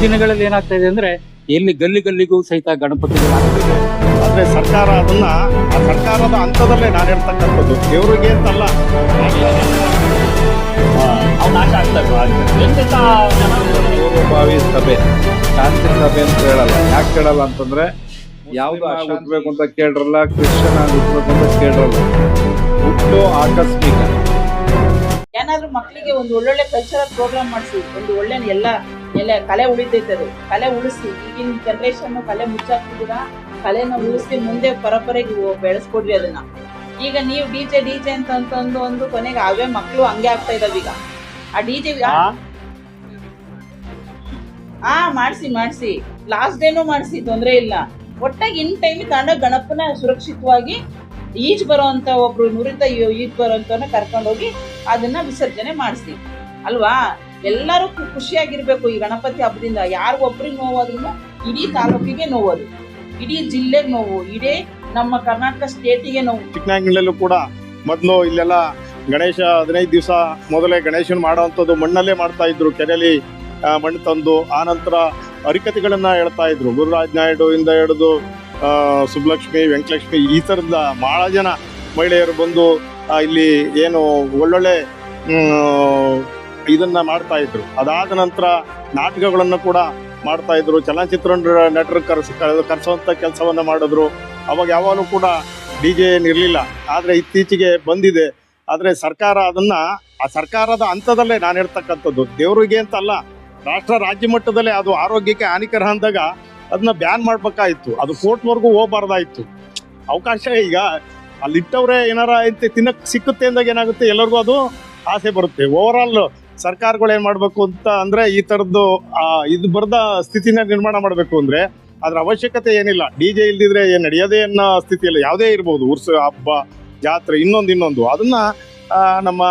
ದಿನಗಳಲ್ಲಿ ಏನಾಗ್ತಾ ಇದೆ ಅಂದ್ರೆ ಎಲ್ಲಿ ಗಲ್ಲಿ ಗಲ್ಲಿಗೂ ಸಹಿತ ಗಣಪತಿ ಆದರೆ ಆದ್ರೆ ಸರ್ಕಾರ ಅದನ್ನ ಆ ಸರ್ಕಾರದ ಹಂತದಲ್ಲೇ ನಾನು ಹೇಳ್ತಕ್ಕಂಥದ್ದು ದೇವರಿಗೆ ಅಂತಲ್ಲ. ನಾಶ ಪೂರ್ವಭಾವಿ ಸಭೆ ಶಾಂತಿ ಸಭೆ ಅಂತ ಹೇಳಲ್ಲ. ಯಾಕೆ ಕೇಳಲ್ಲ ಅಂತಂದ್ರೆ ಯಾವ್ದು ಹುಟ್ಟಬೇಕು ಅಂತ ಕೇಳಿರಲ್ಲ ಕ್ರಿಶ್ಚಿಯನ್ ಆಗಿ ಹುಟ್ಟಬೇಕು ಅಂತ ಕೇಳ್ರಲ್ಲ. ಹುಟ್ಟು ಆಕಸ್ಮಿಕ. ಏನಾದ್ರೂ ಮಕ್ಕಳಿಗೆ ಒಂದು ಒಳ್ಳೊಳ್ಳೆ ಕಲ್ಚರಲ್ ಪ್ರೋಗ್ರಾಮ್ ಮಾಡಿಸಿ ಒಂದು ಒಳ್ಳೆ ಎಲ್ಲ ಎಲ್ಲ ಕಲೆ ಅದು ಕಲೆ ಉಳಿಸಿ ಈಗಿನ ಜನರೇಷನ್ ಕಲೆ ಮುಚ್ಚಾಕ್ತಿದ್ದೀರಾ ಕಲೆನ ಉಳಿಸಿ ಮುಂದೆ ಪರಂಪರೆಗೆ ಬೆಳೆಸ್ಕೊಡ್ರಿ ಅದನ್ನ. ಈಗ ನೀವು ಡಿ ಜೆ ಡಿ ಜೆ ಅಂತ ಅಂತಂದು ಒಂದು ಕೊನೆಗೆ ಅವೇ ಮಕ್ಕಳು ಹಂಗೆ ಆಗ್ತಾ ಇದಾವ ಈಗ. ಆ ಡಿ ಜೆ ಆ? ಮಾಡಿಸಿ ಮಾಡಿಸಿ. ಲಾಸ್ಟ್ ಡೇನು ಮಾಡಿಸಿ ತೊಂದರೆ ಇಲ್ಲ. ಒಟ್ಟಾಗಿ ಇನ್ ಟೈಮ್ ತಾಂಡ ಗಣಪನ ಸುರಕ್ಷಿತವಾಗಿ ಈಜ್ ಬರೋಂತ ಒಬ್ರು ನುರಿತ ಈಜ್ ಬರೋಂತವನ್ನ ಕರ್ಕೊಂಡೋಗಿ ಅದನ್ನ ವಿಸರ್ಜನೆ ಮಾಡಿಸಿ. ಅಲ್ವಾ? ಎಲ್ಲರೂ ಖುಷಿಯಾಗಿರ್ಬೇಕು ಈ ಗಣಪತಿ ಹಬ್ಬದಿಂದ. ಯಾರು ಒಬ್ರಿಗೆ ನೋವಾದ್ರೂ ಇಡೀ ತಾಲೂಕಿಗೆ ನೋವದು. ಇಡೀ ಜಿಲ್ಲೆಗೆ ನೋವು, ಇಡೀ ನಮ್ಮ ಕರ್ನಾಟಕ ಸ್ಟೇಟಿಗೆ ನೋವು. ಚಿಕ್ಕನಾಗಿನಲ್ಲೂ ಕೂಡ ಮೊದಲು ಇಲ್ಲೆಲ್ಲ ಗಣೇಶ ಹದಿನೈದು ದಿವಸ ಮೊದಲೇ ಗಣೇಶನ ಮಾಡುವಂಥದ್ದು ಮಣ್ಣಲ್ಲೇ ಮಾಡ್ತಾ ಇದ್ರು. ಕೆರೆಯಲ್ಲಿ ಮಣ್ಣು ತಂದು, ಆ ನಂತರ ಹರಿಕತೆಗಳನ್ನ ಹೇಳ್ತಾ ಇದ್ರು. ಗುರುರಾಜ್ ನಾಯ್ಡು ಇಂದ ಹಿಡಿದು ಸುಬ್ಲಕ್ಷ್ಮಿ, ವೆಂಕಟಲಕ್ಷ್ಮಿ ಈ ಥರದ ಭಾಳ ಜನ ಮಹಿಳೆಯರು ಬಂದು ಇಲ್ಲಿ ಏನು ಒಳ್ಳೊಳ್ಳೆ ಇದನ್ನ ಮಾಡ್ತಾ ಇದ್ರು. ಅದಾದ ನಂತರ ನಾಟಕಗಳನ್ನು ಕೂಡ ಮಾಡ್ತಾ ಇದ್ರು. ಚಲನಚಿತ್ರ ನಟರು ಕರ್ಸ್ ಕರೆಸುವಂತ ಕೆಲಸವನ್ನ ಮಾಡಿದ್ರು. ಅವಾಗ ಯಾವಾಗಲೂ ಕೂಡ ಡಿ ಜೆ ಏನಿರಲಿಲ್ಲ ಆದರೆ ಇತ್ತೀಚೆಗೆ ಬಂದಿದೆ. ಆದರೆ ಸರ್ಕಾರ ಅದನ್ನ, ಆ ಸರ್ಕಾರದ ಹಂತದಲ್ಲೇ ನಾನು ಹೇಳ್ತಕ್ಕಂಥದ್ದು, ದೇವರಿಗೆ ಅಂತಲ್ಲ, ರಾಷ್ಟ್ರ ರಾಜ್ಯ ಮಟ್ಟದಲ್ಲೇ ಅದು ಆರೋಗ್ಯಕ್ಕೆ ಹಾನಿಕರ ಅಂದಾಗ ಅದನ್ನ ಬ್ಯಾನ್ ಮಾಡ್ಬೇಕಾಯ್ತು. ಅದು ಕೋರ್ಟ್ವರೆಗೂ ಹೋಗ್ಬಾರ್ದಾಯ್ತು. ಅವಕಾಶ ಈಗ ಅಲ್ಲಿಟ್ಟವ್ರೆ ಏನಾರ ತಿನ್ನಕ್ ಸಿಕ್ಕುತ್ತೆ ಅಂದಾಗ ಏನಾಗುತ್ತೆ? ಎಲ್ಲರಿಗೂ ಅದು ಆಸೆ ಬರುತ್ತೆ. ಓವರ್ ಆಲ್ ಸರ್ಕಾರಗಳು ಏನ್ ಮಾಡ್ಬೇಕು ಅಂತ ಅಂದ್ರೆ ಈ ತರದ್ದು ಇದು ಬರದ ಸ್ಥಿತಿನ ನಿರ್ಮಾಣ ಮಾಡಬೇಕು ಅಂದ್ರೆ ಅದ್ರ ಅವಶ್ಯಕತೆ ಏನಿಲ್ಲ. ಡಿ ಜೆ ಇಲ್ದಿದ್ರೆ ಏನ್ ನಡೆಯೋದೇ ಅನ್ನೋ ಸ್ಥಿತಿಯಲ್ಲಿ ಯಾವುದೇ ಇರ್ಬೋದು. ಉರ್ಸ, ಹಬ್ಬ, ಜಾತ್ರೆ, ಇನ್ನೊಂದು ಇನ್ನೊಂದು. ಅದನ್ನ ನಮ್ಮ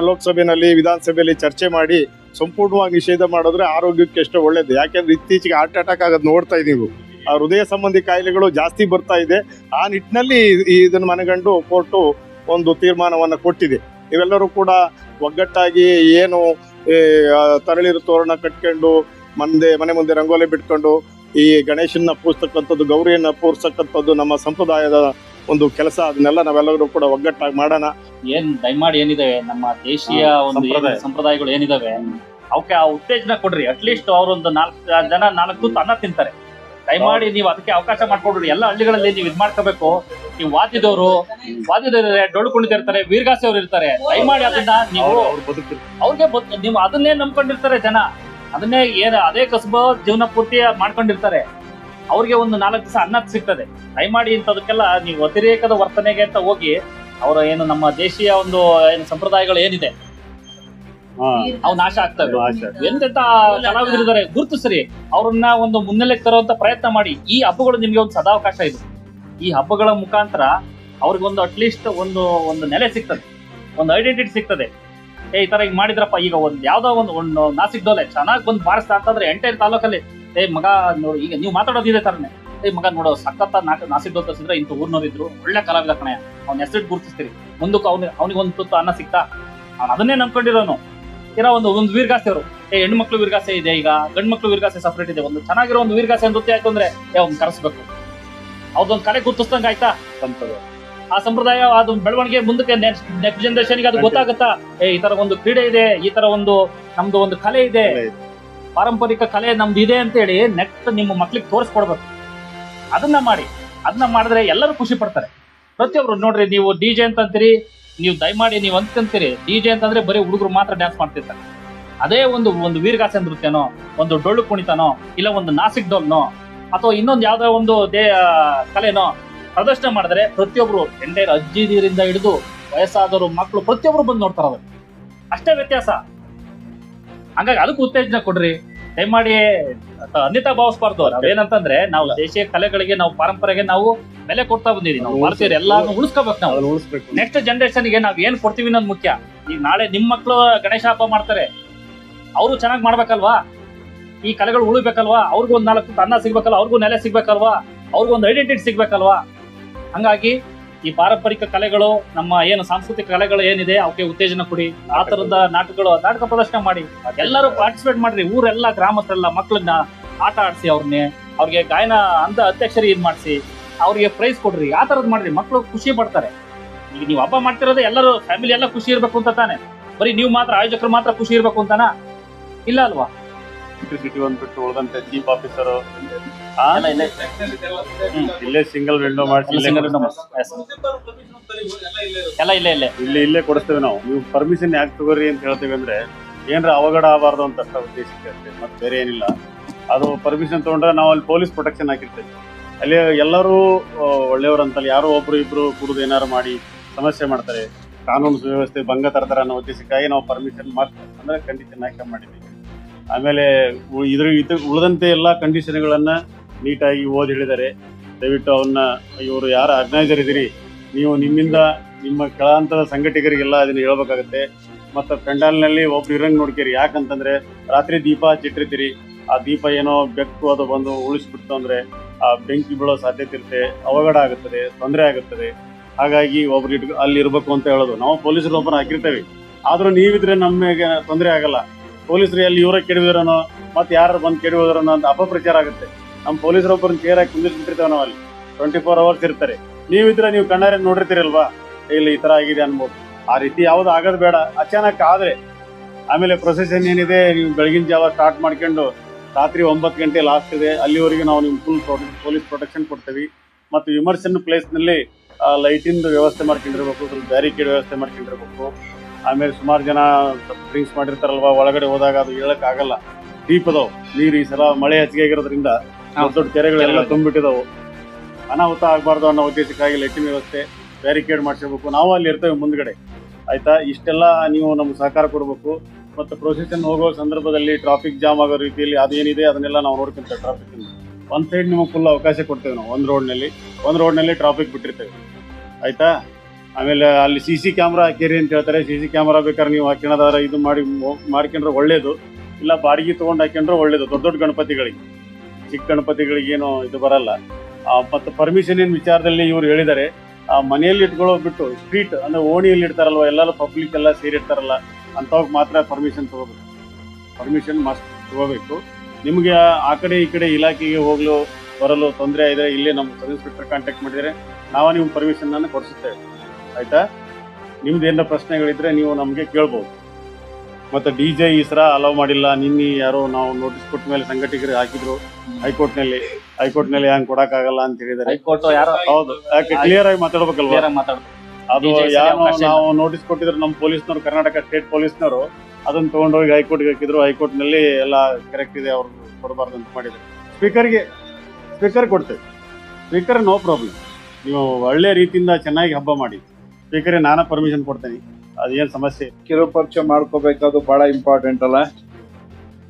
ಲೋಕಸಭೆಯಲ್ಲಿ ವಿಧಾನಸಭೆಯಲ್ಲಿ ಚರ್ಚೆ ಮಾಡಿ ಸಂಪೂರ್ಣವಾಗಿ ನಿಷೇಧ ಮಾಡಿದ್ರೆ ಆರೋಗ್ಯಕ್ಕೆ ಎಷ್ಟೋ ಒಳ್ಳೇದು. ಯಾಕೆಂದ್ರೆ ಇತ್ತೀಚೆಗೆ ಹಾರ್ಟ್ ಅಟ್ಯಾಕ್ ಆಗೋದು ನೋಡ್ತಾ ಇದೀವಿ ಆ, ಹೃದಯ ಸಂಬಂಧಿ ಕಾಯಿಲೆಗಳು ಜಾಸ್ತಿ ಬರ್ತಾ ಇದೆ. ಆ ನಿಟ್ಟಿನಲ್ಲಿ ಇದನ್ನ ಮನಗಂಡು ಕೋರ್ಟು ಒಂದು ತೀರ್ಮಾನವನ್ನು ಕೊಟ್ಟಿದೆ. ಇವೆಲ್ಲರೂ ಕೂಡ ಒಗ್ಗಟ್ಟಾಗಿ ಏನು ತರಳಿರು ತೋರಣ ಕಟ್ಕೊಂಡು ಮಂದೆ ಮನೆ ಮುಂದೆ ರಂಗೋಲಿ ಬಿಟ್ಕೊಂಡು ಈ ಗಣೇಶನ್ನ ಪೂಜಿಸ್ತಕ್ಕಂಥದ್ದು ಗೌರಿಯನ್ನ ಪೂರ್ಸಕ್ಕಂಥದ್ದು ನಮ್ಮ ಸಂಪ್ರದಾಯದ ಒಂದು ಕೆಲಸ. ಅದನ್ನೆಲ್ಲ ನಾವೆಲ್ಲರೂ ಕೂಡ ಒಗ್ಗಟ್ಟಾಗಿ ಮಾಡೋಣ. ಏನ್ ದಯಮಾಡಿ ಏನಿದೆ ನಮ್ಮ ದೇಶೀಯ ಒಂದು ಏನು. ಸಂಪ್ರದಾಯಗಳು ಏನಿದಾವೆ? ಅವಕ್ಕೆ ಆ ಉತ್ತೇಜನ ಕೊಡ್ರಿ. ಅಟ್ಲೀಸ್ಟ್ ಅವ್ರೊಂದು ನಾಲ್ಕು ಜನ ನಾಲ್ಕು ತನ್ನ ಅನ್ನ ತಿಂತಾರೆ. ದಯಮಾಡಿ ನೀವು ಅದಕ್ಕೆ ಅವಕಾಶ ಮಾಡ್ಕೊಡ್ರಿ. ಎಲ್ಲ ಹಳ್ಳಿಗಳಲ್ಲಿ ನೀವು ಇದು ಮಾಡ್ಕೋಬೇಕು. ನೀವು ವಾದ್ಯದವರು ವಾದ್ಯದವ್ರು ಡೊಳ್ಳು ಕುಣಿತಿರ್ತಾರೆ ವೀರಗಾಸೆ ಅವ್ರು ಇರ್ತಾರೆ. ದಯಮಾಡಿ ಅದನ್ನ ನೀವು ಅವ್ರಿಗೆ ನೀವು ಅದನ್ನೇ ನಂಬ್ಕೊಂಡಿರ್ತಾರೆ ಜನ. ಅದನ್ನೇ ಏನ್ ಅದೇ ಕಸಬ ಜೀವನ ಪೂರ್ತಿ ಮಾಡ್ಕೊಂಡಿರ್ತಾರೆ. ಅವ್ರಿಗೆ ಒಂದು ನಾಲ್ಕು ದಿವಸ ಅನ್ನ ಸಿಗ್ತದೆ. ದಯಮಾಡಿ ಇಂಥದಕ್ಕೆಲ್ಲ ನೀವು ಅತಿರೇಕದ ವರ್ತನೆಗೆ ಅಂತ ಹೋಗಿ ಅವರ ಏನು ನಮ್ಮ ದೇಶೀಯ ಒಂದು ಏನು ಸಂಪ್ರದಾಯಗಳು ಏನಿದೆ ಅವು ನಾಶ ಆಗ್ತವೆ ಎಂತೆಂತ ಕಲಾವಿದರಿದ್ದಾರೆ ಗುರುತಿಸ್ರಿ ಅವ್ರನ್ನ ಒಂದು ಮುನ್ನೆಲೆಗೆ ತರುವಂತ ಪ್ರಯತ್ನ ಮಾಡಿ. ಈ ಹಬ್ಬಗಳು ನಿಮ್ಗೆ ಒಂದು ಸದಾವಕಾಶ ಇದೆ. ಈ ಹಬ್ಬಗಳ ಮುಖಾಂತರ ಅವ್ರಿಗೊಂದು ಅಟ್ಲೀಸ್ಟ್ ಒಂದು ಒಂದು ನೆಲೆ ಸಿಗ್ತದೆ. ಒಂದು ಐಡೆಂಟಿಟಿ ಸಿಗ್ತದೆ. ಏ ಈ ತರ ಈಗ ಮಾಡಿದ್ರಪ್ಪ ಈಗ ಒಂದ್ ಯಾವ್ದೋ ಒಂದು ಒಂದು ನಾಸಿಕ್ ಡೋಲೆ ಚೆನ್ನಾಗಿ ಬಂದು ಬಾರಿಸ್ತಾ ಅಂತಂದ್ರೆ ಎಂಟೈರ್ ತಾಲೂಕಲ್ಲಿ ಏ ಮಗ ನೋಡಿ ಈಗ ನೀವು ಮಾತಾಡೋದಿದೆ ತರನೇ. ಏ ಮಗ ನೋಡೋ ಸಖತ್ತ ನಾಕ ನಾಸಿಕ್ ಡೋಲ್ ತರಿಸಿದ್ರೆ ಇಂಥ ಊರ್ನವ್ರಿದ್ರು ಒಳ್ಳೆ ಕಲಾವಿದ ಕಣೆಯ ಅವ್ನ ಹೆಸರು ಗುರುತಿಸ್ತೀರಿ. ಮುಂದಕ್ಕೆ ಅವ್ನಿಗೆ ಅವ್ನಿಗೆ ಒಂದು ತುತ್ತು ಅನ್ನ ಸಿಕ್ತಾ ಅವ್ನು ಅದನ್ನೇ ನಂಬ್ಕೊಂಡಿರೋನು. ಇರೋ ಒಂದು ಒಂದು ವೀರ್ಗಾಸೆ ಅವರು ಏ ಹೆಣ್ಣು ಮಕ್ಕಳು ವೀರ್ಗಾಸೆ ಇದೆ ಈಗ ಗಂಡು ಮಕ್ಳು ವೀರಗಾಸೆ ಸಪ್ರೇಟ್ ಇದೆ. ಒಂದು ಚೆನ್ನಾಗಿರೋ ಒಂದು ವೀರ್ಗಾಸೆ ನೃತ್ಯ ಆಯ್ತು ಅಂದ್ರೆ ಏ ಅವ್ನು ಕರೆಸ್ಬೇಕು. ಅವ್ದೊಂದು ಕಲೆ ಗುರ್ತಿಸ್ದಂಗೆ ಆಯ್ತಾ? ಆ ಸಂಪ್ರದಾಯ ಅದು ಬೆಳವಣಿಗೆ ಮುಂದಕ್ಕೆ ನೆಕ್ಸ್ಟ್ ಜನರೇಷನ್ಗೆ ಅದು ಗೊತ್ತಾಗುತ್ತಾ? ಏ ಈ ತರ ಒಂದು ಕ್ರೀಡೆ ಇದೆ ಈ ತರ ಒಂದು ನಮ್ದು ಒಂದು ಕಲೆ ಇದೆ. ಪಾರಂಪರಿಕ ಕಲೆ ನಮ್ದು ಇದೆ ಅಂತ ಹೇಳಿ ನೆಕ್ಸ್ಟ್ ನಿಮ್ಮ ಮಕ್ಳಿಗೆ ತೋರಿಸ್ಕೊಡ್ಬೇಕು. ಅದನ್ನ ಮಾಡಿ. ಅದನ್ನ ಮಾಡಿದ್ರೆ ಎಲ್ಲರೂ ಖುಷಿ ಪಡ್ತಾರೆ. ಪ್ರತಿಯೊಬ್ರು ನೋಡ್ರಿ ನೀವು ಡಿ ಜೆ ಅಂತ ಅಂತೀರಿ ನೀವು ದಯಮಾಡಿ ನೀವು ಅಂದ್ಕೊಂತೀರಿ ಡಿ ಜೆ ಅಂತಂದ್ರೆ ಬರೀ ಹುಡುಗರು ಮಾತ್ರ ಡ್ಯಾನ್ಸ್ ಮಾಡ್ತಿರ್ತಾರೆ. ಅದೇ ಒಂದು ಒಂದು ವೀರಗಾಸೆ ನೃತ್ಯನೋ, ಒಂದು ಡೊಳ್ಳು ಕುಣಿತನೋ, ಇಲ್ಲ ಒಂದು ನಾಸಿಕ್ ಡೋಲ್ನೋ, ಅಥವಾ ಇನ್ನೊಂದು ಯಾವ್ದೋ ಒಂದು ದೇ ಕಲೆನೋ, ಪ್ರದರ್ಶನ ಮಾಡಿದ್ರೆ ಪ್ರತಿಯೊಬ್ರು ಎಂಟೈರ್ ಅಜ್ಜಿದಿರಿಂದ ಹಿಡಿದು ವಯಸ್ಸಾದವರು, ಮಕ್ಕಳು ಪ್ರತಿಯೊಬ್ರು ಬಂದು ನೋಡ್ತಾರ ಅಷ್ಟೇ ವ್ಯತ್ಯಾಸ. ಹಂಗಾಗಿ ಅದಕ್ಕೆ ಉತ್ತೇಜನ ಕೊಡ್ರಿ. ದಯಮಾಡಿ ಅನ್ಯತಾ ಭಾವಿಸ್ಬಾರ್ದು ನಾವೇನಂತಂದ್ರೆ ನಾವು ದೇಶೀಯ ಕಲೆಗಳಿಗೆ ನಾವು ಪರಂಪರೆಗೆ ನಾವು ಬೆಲೆ ಕೊಡ್ತಾ ಬಂದಿದೀವಿ ನಾವು ಭಾರತೀಯರು ಎಲ್ಲಾನು ಉಳಿಸ್ಕೋಬೇಕು ನಾವು. ಉಳಿಸ್ಬೇಕು. ನೆಕ್ಸ್ಟ್ ಜನರೇಷನ್ಗೆ ನಾವ್ ಏನ್ ಕೊಡ್ತೀವಿ ಅನ್ನೋದು ಮುಖ್ಯ. ಈಗ ನಾಳೆ ನಿಮ್ ಮಕ್ಳು ಗಣೇಶ ಹಬ್ಬ ಮಾಡ್ತಾರೆ. ಅವರು ಚೆನ್ನಾಗಿ ಮಾಡ್ಬೇಕಲ್ವಾ? ಈ ಕಲೆಗಳು ಉಳಿಬೇಕಲ್ವಾ? ಅವ್ರಿಗೂ ಒಂದ್ ನಾಲ್ಕು ಅನ್ನ ಸಿಗ್ಬೇಕಲ್ವಾ? ಅವ್ರಿಗೂ ನೆಲೆ ಸಿಗ್ಬೇಕಲ್ವಾ? ಅವ್ರಿಗೊಂದು ಐಡೆಂಟಿಟಿ ಸಿಗ್ಬೇಕಲ್ವಾ? ಹಂಗಾಗಿ ಈ ಪಾರಂಪರಿಕ ಕಲೆಗಳು ನಮ್ಮ ಏನು ಸಾಂಸ್ಕೃತಿಕ ಕಲೆಗಳು ಏನಿದೆ ಅವಕ್ಕೆ ಉತ್ತೇಜನ ಕೊಡಿ. ಆ ತರದ ನಾಟಕಗಳು ನಾಟಕ ಪ್ರದರ್ಶನ ಮಾಡಿ. ಎಲ್ಲರೂ ಪಾರ್ಟಿಸಿಪೇಟ್ ಮಾಡ್ರಿ. ಊರೆಲ್ಲ ಗ್ರಾಮಸ್ಥರೆಲ್ಲ ಮಕ್ಕಳನ್ನ ಆಟ ಆಡಿಸಿ ಅವ್ರನ್ನೇ ಅವ್ರಿಗೆ ಗಾಯನ ಅಂದ ಅಧ್ಯಕ್ಷರಿ ಇದು ಮಾಡಿಸಿ. ಅವ್ರಿಗೆ ಪ್ರೈಸ್ ಕೊಡ್ರಿ. ಆ ತರದ್ ಮಾಡ್ರಿ. ಮಕ್ಕಳು ಖುಷಿ ಪಡ್ತಾರೆ. ಈಗ ನೀವು ಹಬ್ಬ ಮಾಡ್ತಿರೋದು ಎಲ್ಲರೂ ಫ್ಯಾಮಿಲಿ ಎಲ್ಲ ಖುಷಿ ಇರಬೇಕು ಅಂತ ತಾನೆ. ಬರೀ ನೀವು ಮಾತ್ರ ಆಯೋಜಕರು ಮಾತ್ರ ಖುಷಿ ಇರಬೇಕು ಅಂತಾನ? ಇಲ್ಲ ಅಲ್ವಾ? ಸಿಟಿ ಬಂದ್ಬಿಟ್ಟು ಉಳಿದಂತೆ ಚೀಫ್ ಆಫೀಸರ್ ಇಲ್ಲೇ. ಇಲ್ಲೇ ಸಿಂಗಲ್ ವಿಂಡೋ ಮಾಡಿಸಿ ಎಲ್ಲ ಇಲ್ಲೇ ಕೊಡಿಸ್ತೀವಿ. ಮಾಡ್ಸಿ. ಎಲ್ಲ ಇಲ್ಲೇ ಇಲ್ಲೇ ಇಲ್ಲಿ. ಇಲ್ಲೇ ಕೊಡಿಸ್ತೇವೆ ನಾವು. ನೀವು ಪರ್ಮಿಷನ್ ಯಾಕೆ ತಗೋರಿ ಅಂತ ಹೇಳ್ತೀವಿ ಅಂದ್ರೆ ಏನ್ರ ಅವಘಡ ಆಗಬಾರ್ದು ಅಂತ ಅಷ್ಟ ಉದ್ದೇಶಕ್ಕೆ ಅಷ್ಟೇ ಮತ್ತೆ ಬೇರೆ ಏನಿಲ್ಲ. ಅದು ಪರ್ಮಿಷನ್ ತಗೊಂಡ್ರೆ ನಾವು ಅಲ್ಲಿ ಪೊಲೀಸ್ ಪ್ರೊಟೆಕ್ಷನ್ ಹಾಕಿರ್ತೇವೆ. ಅಲ್ಲಿ ಎಲ್ಲರೂ ಒಳ್ಳೆಯವರು ಅಂತಲ್ಲ. ಯಾರೋ ಒಬ್ರು ಇಬ್ರು ಕುಡಿದು ಏನಾರು ಮಾಡಿ ಸಮಸ್ಯೆ ಮಾಡ್ತಾರೆ. ಕಾನೂನು ಸುವ್ಯವಸ್ಥೆ ಭಂಗ ತರ್ತಾರೆ ಅನ್ನೋ ಉದ್ದೇಶಕ್ಕಾಗಿ ನಾವು ಪರ್ಮಿಷನ್ ಮಾತ್ರ ಅಂದ್ರೆ ಕಂಡೀಷನ್ ಹಾಕಿ ಮಾಡಿದ್ದೀವಿ. ಆಮೇಲೆ ಇದ್ರ ಇದು ಉಳಿದಂತೆ ಎಲ್ಲ ಕಂಡೀಷನ್ಗಳನ್ನ ನೀಟಾಗಿ ಓದಿ ಹೇಳಿದ್ದಾರೆ. ದಯವಿಟ್ಟು ಅವನ್ನ ಇವರು ಯಾರು ಆರ್ಗನೈಸರ್ ಇದ್ದೀರಿ ನೀವು ನಿಮ್ಮಿಂದ ನಿಮ್ಮ ಕೆಳಹಂತದ ಸಂಘಟಕರಿಗೆಲ್ಲ ಅದನ್ನು ಹೇಳ್ಬೇಕಾಗತ್ತೆ. ಮತ್ತು ಪೆಂಡಾಲ್ನಲ್ಲಿ ಒಬ್ರು ಇರಂಗೆ ನೋಡ್ಕೇರಿ, ಯಾಕಂತಂದ್ರೆ ರಾತ್ರಿ ದೀಪ ಹಚ್ಚಿಟ್ಟಿರ್ತೀರಿ. ಆ ದೀಪ ಏನೋ ಬೆಕ್ಕು ಅದು ಬಂದು ಉಳಿಸ್ಬಿಡ್ತು ಅಂದರೆ ಆ ಬೆಂಕಿ ಬೀಳೋ ಸಾಧ್ಯತೆ ಇರುತ್ತೆ, ಅವಘಡ ಆಗುತ್ತದೆ, ತೊಂದರೆ ಆಗುತ್ತದೆ. ಹಾಗಾಗಿ ಒಬ್ರು ಇಟ್ ಅಲ್ಲಿ ಇರಬೇಕು ಅಂತ ಹೇಳೋದು. ನಾವು ಪೊಲೀಸರು ಒಬ್ಬರು ಹಾಕಿರ್ತೇವೆ. ಆದರೂ ನೀವಿದ್ರೆ ನಮಗೆ ತೊಂದರೆ ಆಗಲ್ಲ. ಪೊಲೀಸರು ಅಲ್ಲಿ ಇವರ ಕೆಡವಿದ್ರನೋ, ಮತ್ತು ಯಾರು ಬಂದು ಕೆಡವಿದ್ರನೋ ಅಂತ ಅಪಪ್ರಚಾರ ಆಗುತ್ತೆ. ನಮ್ಮ ಪೊಲೀಸರು ಒಬ್ಬರನ್ನ ಕೇರ್ ಆಗಿ ಕುಂದಿಸ್ಬಿಟ್ಟಿರ್ತೇವೆ ನಾವು ಅಲ್ಲಿ ಟ್ವೆಂಟಿ ಫೋರ್ ಅವರ್ಸ್ ಇರ್ತಾರೆ. ನೀವಿದ್ರೆ ನೀವು ಕಣ್ಣಾರೆ ನೋಡಿರ್ತೀರಲ್ವಾ? ಇಲ್ಲಿ ಈ ತರ ಆಗಿದೆ ಅನ್ಬೋದು. ಆ ರೀತಿ ಯಾವ್ದು ಆಗೋದು ಬೇಡ. ಅಚಾನಕ್ ಆದ್ರೆ ಆಮೇಲೆ ಪ್ರೊಸೆಷನ್ ಏನಿದೆ, ನೀವು ಬೆಳಗಿನ ಜಾವ ಸ್ಟಾರ್ಟ್ ಮಾಡ್ಕೊಂಡು ರಾತ್ರಿ ಒಂಬತ್ತು ಗಂಟೆ ಲಾಸ್ಟ್ ಇದೆ. ಅಲ್ಲಿವರೆಗೆ ನಾವು ನಿಮ್ಗೆ ಫುಲ್ ಪೊಲೀಸ್ ಪ್ರೊಟೆಕ್ಷನ್ ಕೊಡ್ತೀವಿ. ಮತ್ತು ವಿಮರ್ಶನ್ ಪ್ಲೇಸ್ನಲ್ಲಿ ಲೈಟಿಂದ ವ್ಯವಸ್ಥೆ ಮಾಡ್ಕೊಂಡಿರ್ಬೇಕು, ಸ್ವಲ್ಪ ಬ್ಯಾರಿಕೇಡ್ ವ್ಯವಸ್ಥೆ ಮಾಡ್ಕೊಂಡಿರ್ಬೇಕು. ಆಮೇಲೆ ಸುಮಾರು ಜನ ಡ್ರಿಂಕ್ಸ್ ಮಾಡಿರ್ತಾರಲ್ವ? ಒಳಗಡೆ ಹೋದಾಗ ಅದು ಹೇಳಕ್ ಆಗಲ್ಲ. ಅದಾವು ನೀರು ಈ ಸಲ ಮಳೆ ಹೆಚ್ಚಿಗೆ ಆಗಿರೋದ್ರಿಂದ ದೊಡ್ಡ ದೊಡ್ಡ ಕೆರೆಗಳೆಲ್ಲ ತುಂಬಿಟ್ಟಿದವು. ಅನಾಹುತ ಆಗಬಾರ್ದು ಅನ್ನೋ ಉದ್ದೇಶಕ್ಕಾಗಿ ಲೈಟಿನ ವ್ಯವಸ್ಥೆ ಬ್ಯಾರಿಕೇಡ್ ಮಾಡಿಸಬೇಕು ನಾವು ಅಲ್ಲಿ ಇರ್ತೇವೆ ಮುಂದ್ಗಡೆ. ಆಯ್ತಾ? ಇಷ್ಟೆಲ್ಲ ನೀವು ನಮ್ಗೆ ಸಹಕಾರ ಕೊಡಬೇಕು. ಮತ್ತು ಪ್ರೊಸೆಷನ್ ಹೋಗೋ ಸಂದರ್ಭದಲ್ಲಿ ಟ್ರಾಫಿಕ್ ಜಾಮ್ ಆಗೋ ರೀತಿಯಲ್ಲಿ ಅದೇನಿದೆ ಅದನ್ನೆಲ್ಲ ನಾವು ನೋಡ್ಕೊಂತೇವೆ ಟ್ರಾಫಿಕ್ ಒಂದು ಸೈಡ್ ನಿಮಗೆ ಫುಲ್ ಅವಕಾಶ ಕೊಡ್ತೇವೆ ನಾವು ಒಂದು ರೋಡ್ನಲ್ಲಿ ಒಂದು ರೋಡ್ನಲ್ಲಿ ಟ್ರಾಫಿಕ್ ಬಿಟ್ಟಿರ್ತೇವೆ. ಆಯಿತಾ? ಆಮೇಲೆ ಅಲ್ಲಿ ಸಿ ಸಿ ಕ್ಯಾಮ್ರಾ ಹಾಕಿರಿ ಅಂತ ಹೇಳ್ತಾರೆ. ಸಿ ಸಿ ಕ್ಯಾಮ್ರಾ ಬೇಕಾದ್ರೆ ನೀವು ಹಾಕ್ಯಣದಾರ ಇದು ಮಾಡಿ ಮಾಡ್ಕೊಂಡ್ರೆ ಒಳ್ಳೇದು. ಇಲ್ಲ ಬಾಡಿಗೆ ತೊಗೊಂಡು ಹಾಕೊಂಡ್ರೆ ಒಳ್ಳೇದು. ದೊಡ್ಡ ದೊಡ್ಡ ಗಣಪತಿಗಳಿಗೆ. ಚಿಕ್ಕ ಗಣಪತಿಗಳಿಗೇನು ಇದು ಬರಲ್ಲ. ಮತ್ತು ಏನ್ ವಿಚಾರದಲ್ಲಿ ಇವ್ರು ಹೇಳಿದ್ದಾರೆ ಆ, ಮನೆಯಲ್ಲಿ ಇಟ್ಕೊಳ್ಳೋ ಬಿಟ್ಟು ಸ್ಟ್ರೀಟ್ ಅಂದರೆ ಓಣಿಯಲ್ಲಿ ಇಡ್ತಾರಲ್ವ, ಎಲ್ಲರೂ ಪಬ್ಲಿಕ್ ಎಲ್ಲ ಸೇರಿರ್ತಾರಲ್ಲ ಅಂಥವ್ರಿಗೆ ಮಾತ್ರ ಪರ್ಮಿಷನ್ ತಗೋಬೇಕು. ಪರ್ಮಿಷನ್ ಮಸ್ಟ್ ತಗೋಬೇಕು. ನಿಮಗೆ ಆ ಕಡೆ ಈ ಕಡೆ ಇಲಾಖೆಗೆ ಹೋಗಲು, ಬರಲು ತೊಂದರೆ ಇದ್ದರೆ ಇಲ್ಲೇ ನಮ್ಮ ಸಬ್ ಇನ್ಸ್ಪೆಕ್ಟರ್ ಕಾಂಟ್ಯಾಕ್ಟ್ ಮಾಡಿದರೆ ನಾವು ನಿಮ್ಮ ಪರ್ಮಿಷನ್ನನ್ನು ಕೊಡಿಸುತ್ತೇವೆ. ಆಯಿತಾ? ನಿಮ್ದು ಏನೋ ಪ್ರಶ್ನೆಗಳಿದ್ದರೆ ನೀವು ನಮಗೆ ಕೇಳ್ಬೋದು. ಮತ್ತೆ ಡಿ ಜೆ ಈ ಸರ ಅಲೌ ಮಾಡಿಲ್ಲ. ನಿನ್ನೆ ಯಾರೋ ನಾವು ನೋಟಿಸ್ ಕೊಟ್ಟ ಮೇಲೆ ಸಂಘಟಕರು ಹಾಕಿದ್ರು ಹೈಕೋರ್ಟ್ನಲ್ಲಿ. ಹೈಕೋರ್ಟ್ನಲ್ಲಿ ಹಂಗೆ ಕೊಡಕ್ಕಾಗಲ್ಲ ಅಂತ ಹೇಳಿದ್ದಾರೆ. ಹೈಕೋರ್ಟ್ ಯಾರು ಹೌದು. ಯಾಕೆ ಕ್ಲಿಯರ್ ಆಗಿ ಮಾತಾಡ್ಬೇಕಲ್ವ? ಅದು ಯಾರು ನಾವು ನೋಟಿಸ್ ಕೊಟ್ಟಿದ್ರು ನಮ್ಮ ಪೊಲೀಸ್ನವರು ಕರ್ನಾಟಕ ಸ್ಟೇಟ್ ಪೊಲೀಸ್ನವರು ಅದನ್ನ ತಗೊಂಡೋಗಿ ಹೈಕೋರ್ಟ್ಗೆ ಹಾಕಿದ್ರು. ಹೈಕೋರ್ಟ್ನಲ್ಲಿ ಎಲ್ಲ ಕರೆಕ್ಟ್ ಇದೆ ಅವ್ರು ಕೊಡಬಾರ್ದು ಅಂತ ಮಾಡಿದ್ರು. ಸ್ಪೀಕರ್ಗೆ ಸ್ಪೀಕರ್ ಕೊಡ್ತೇವೆ. ಸ್ಪೀಕರ್ ನೋ ಪ್ರಾಬ್ಲಮ್ ನೀವು ಒಳ್ಳೆ ರೀತಿಯಿಂದ ಚೆನ್ನಾಗಿ ಹಬ್ಬ ಮಾಡಿ. ಸ್ಪೀಕರ್ಗೆ ನಾನು ಪರ್ಮಿಷನ್ ಕೊಡ್ತೇನೆ. ಅದೇನು ಸಮಸ್ಯೆ ಕಿರುಪರಿಚಯ ಮಾಡ್ಕೋಬೇಕಾದ್ರು ಬಹಳ ಇಂಪಾರ್ಟೆಂಟ್ ಅಲ್ಲ.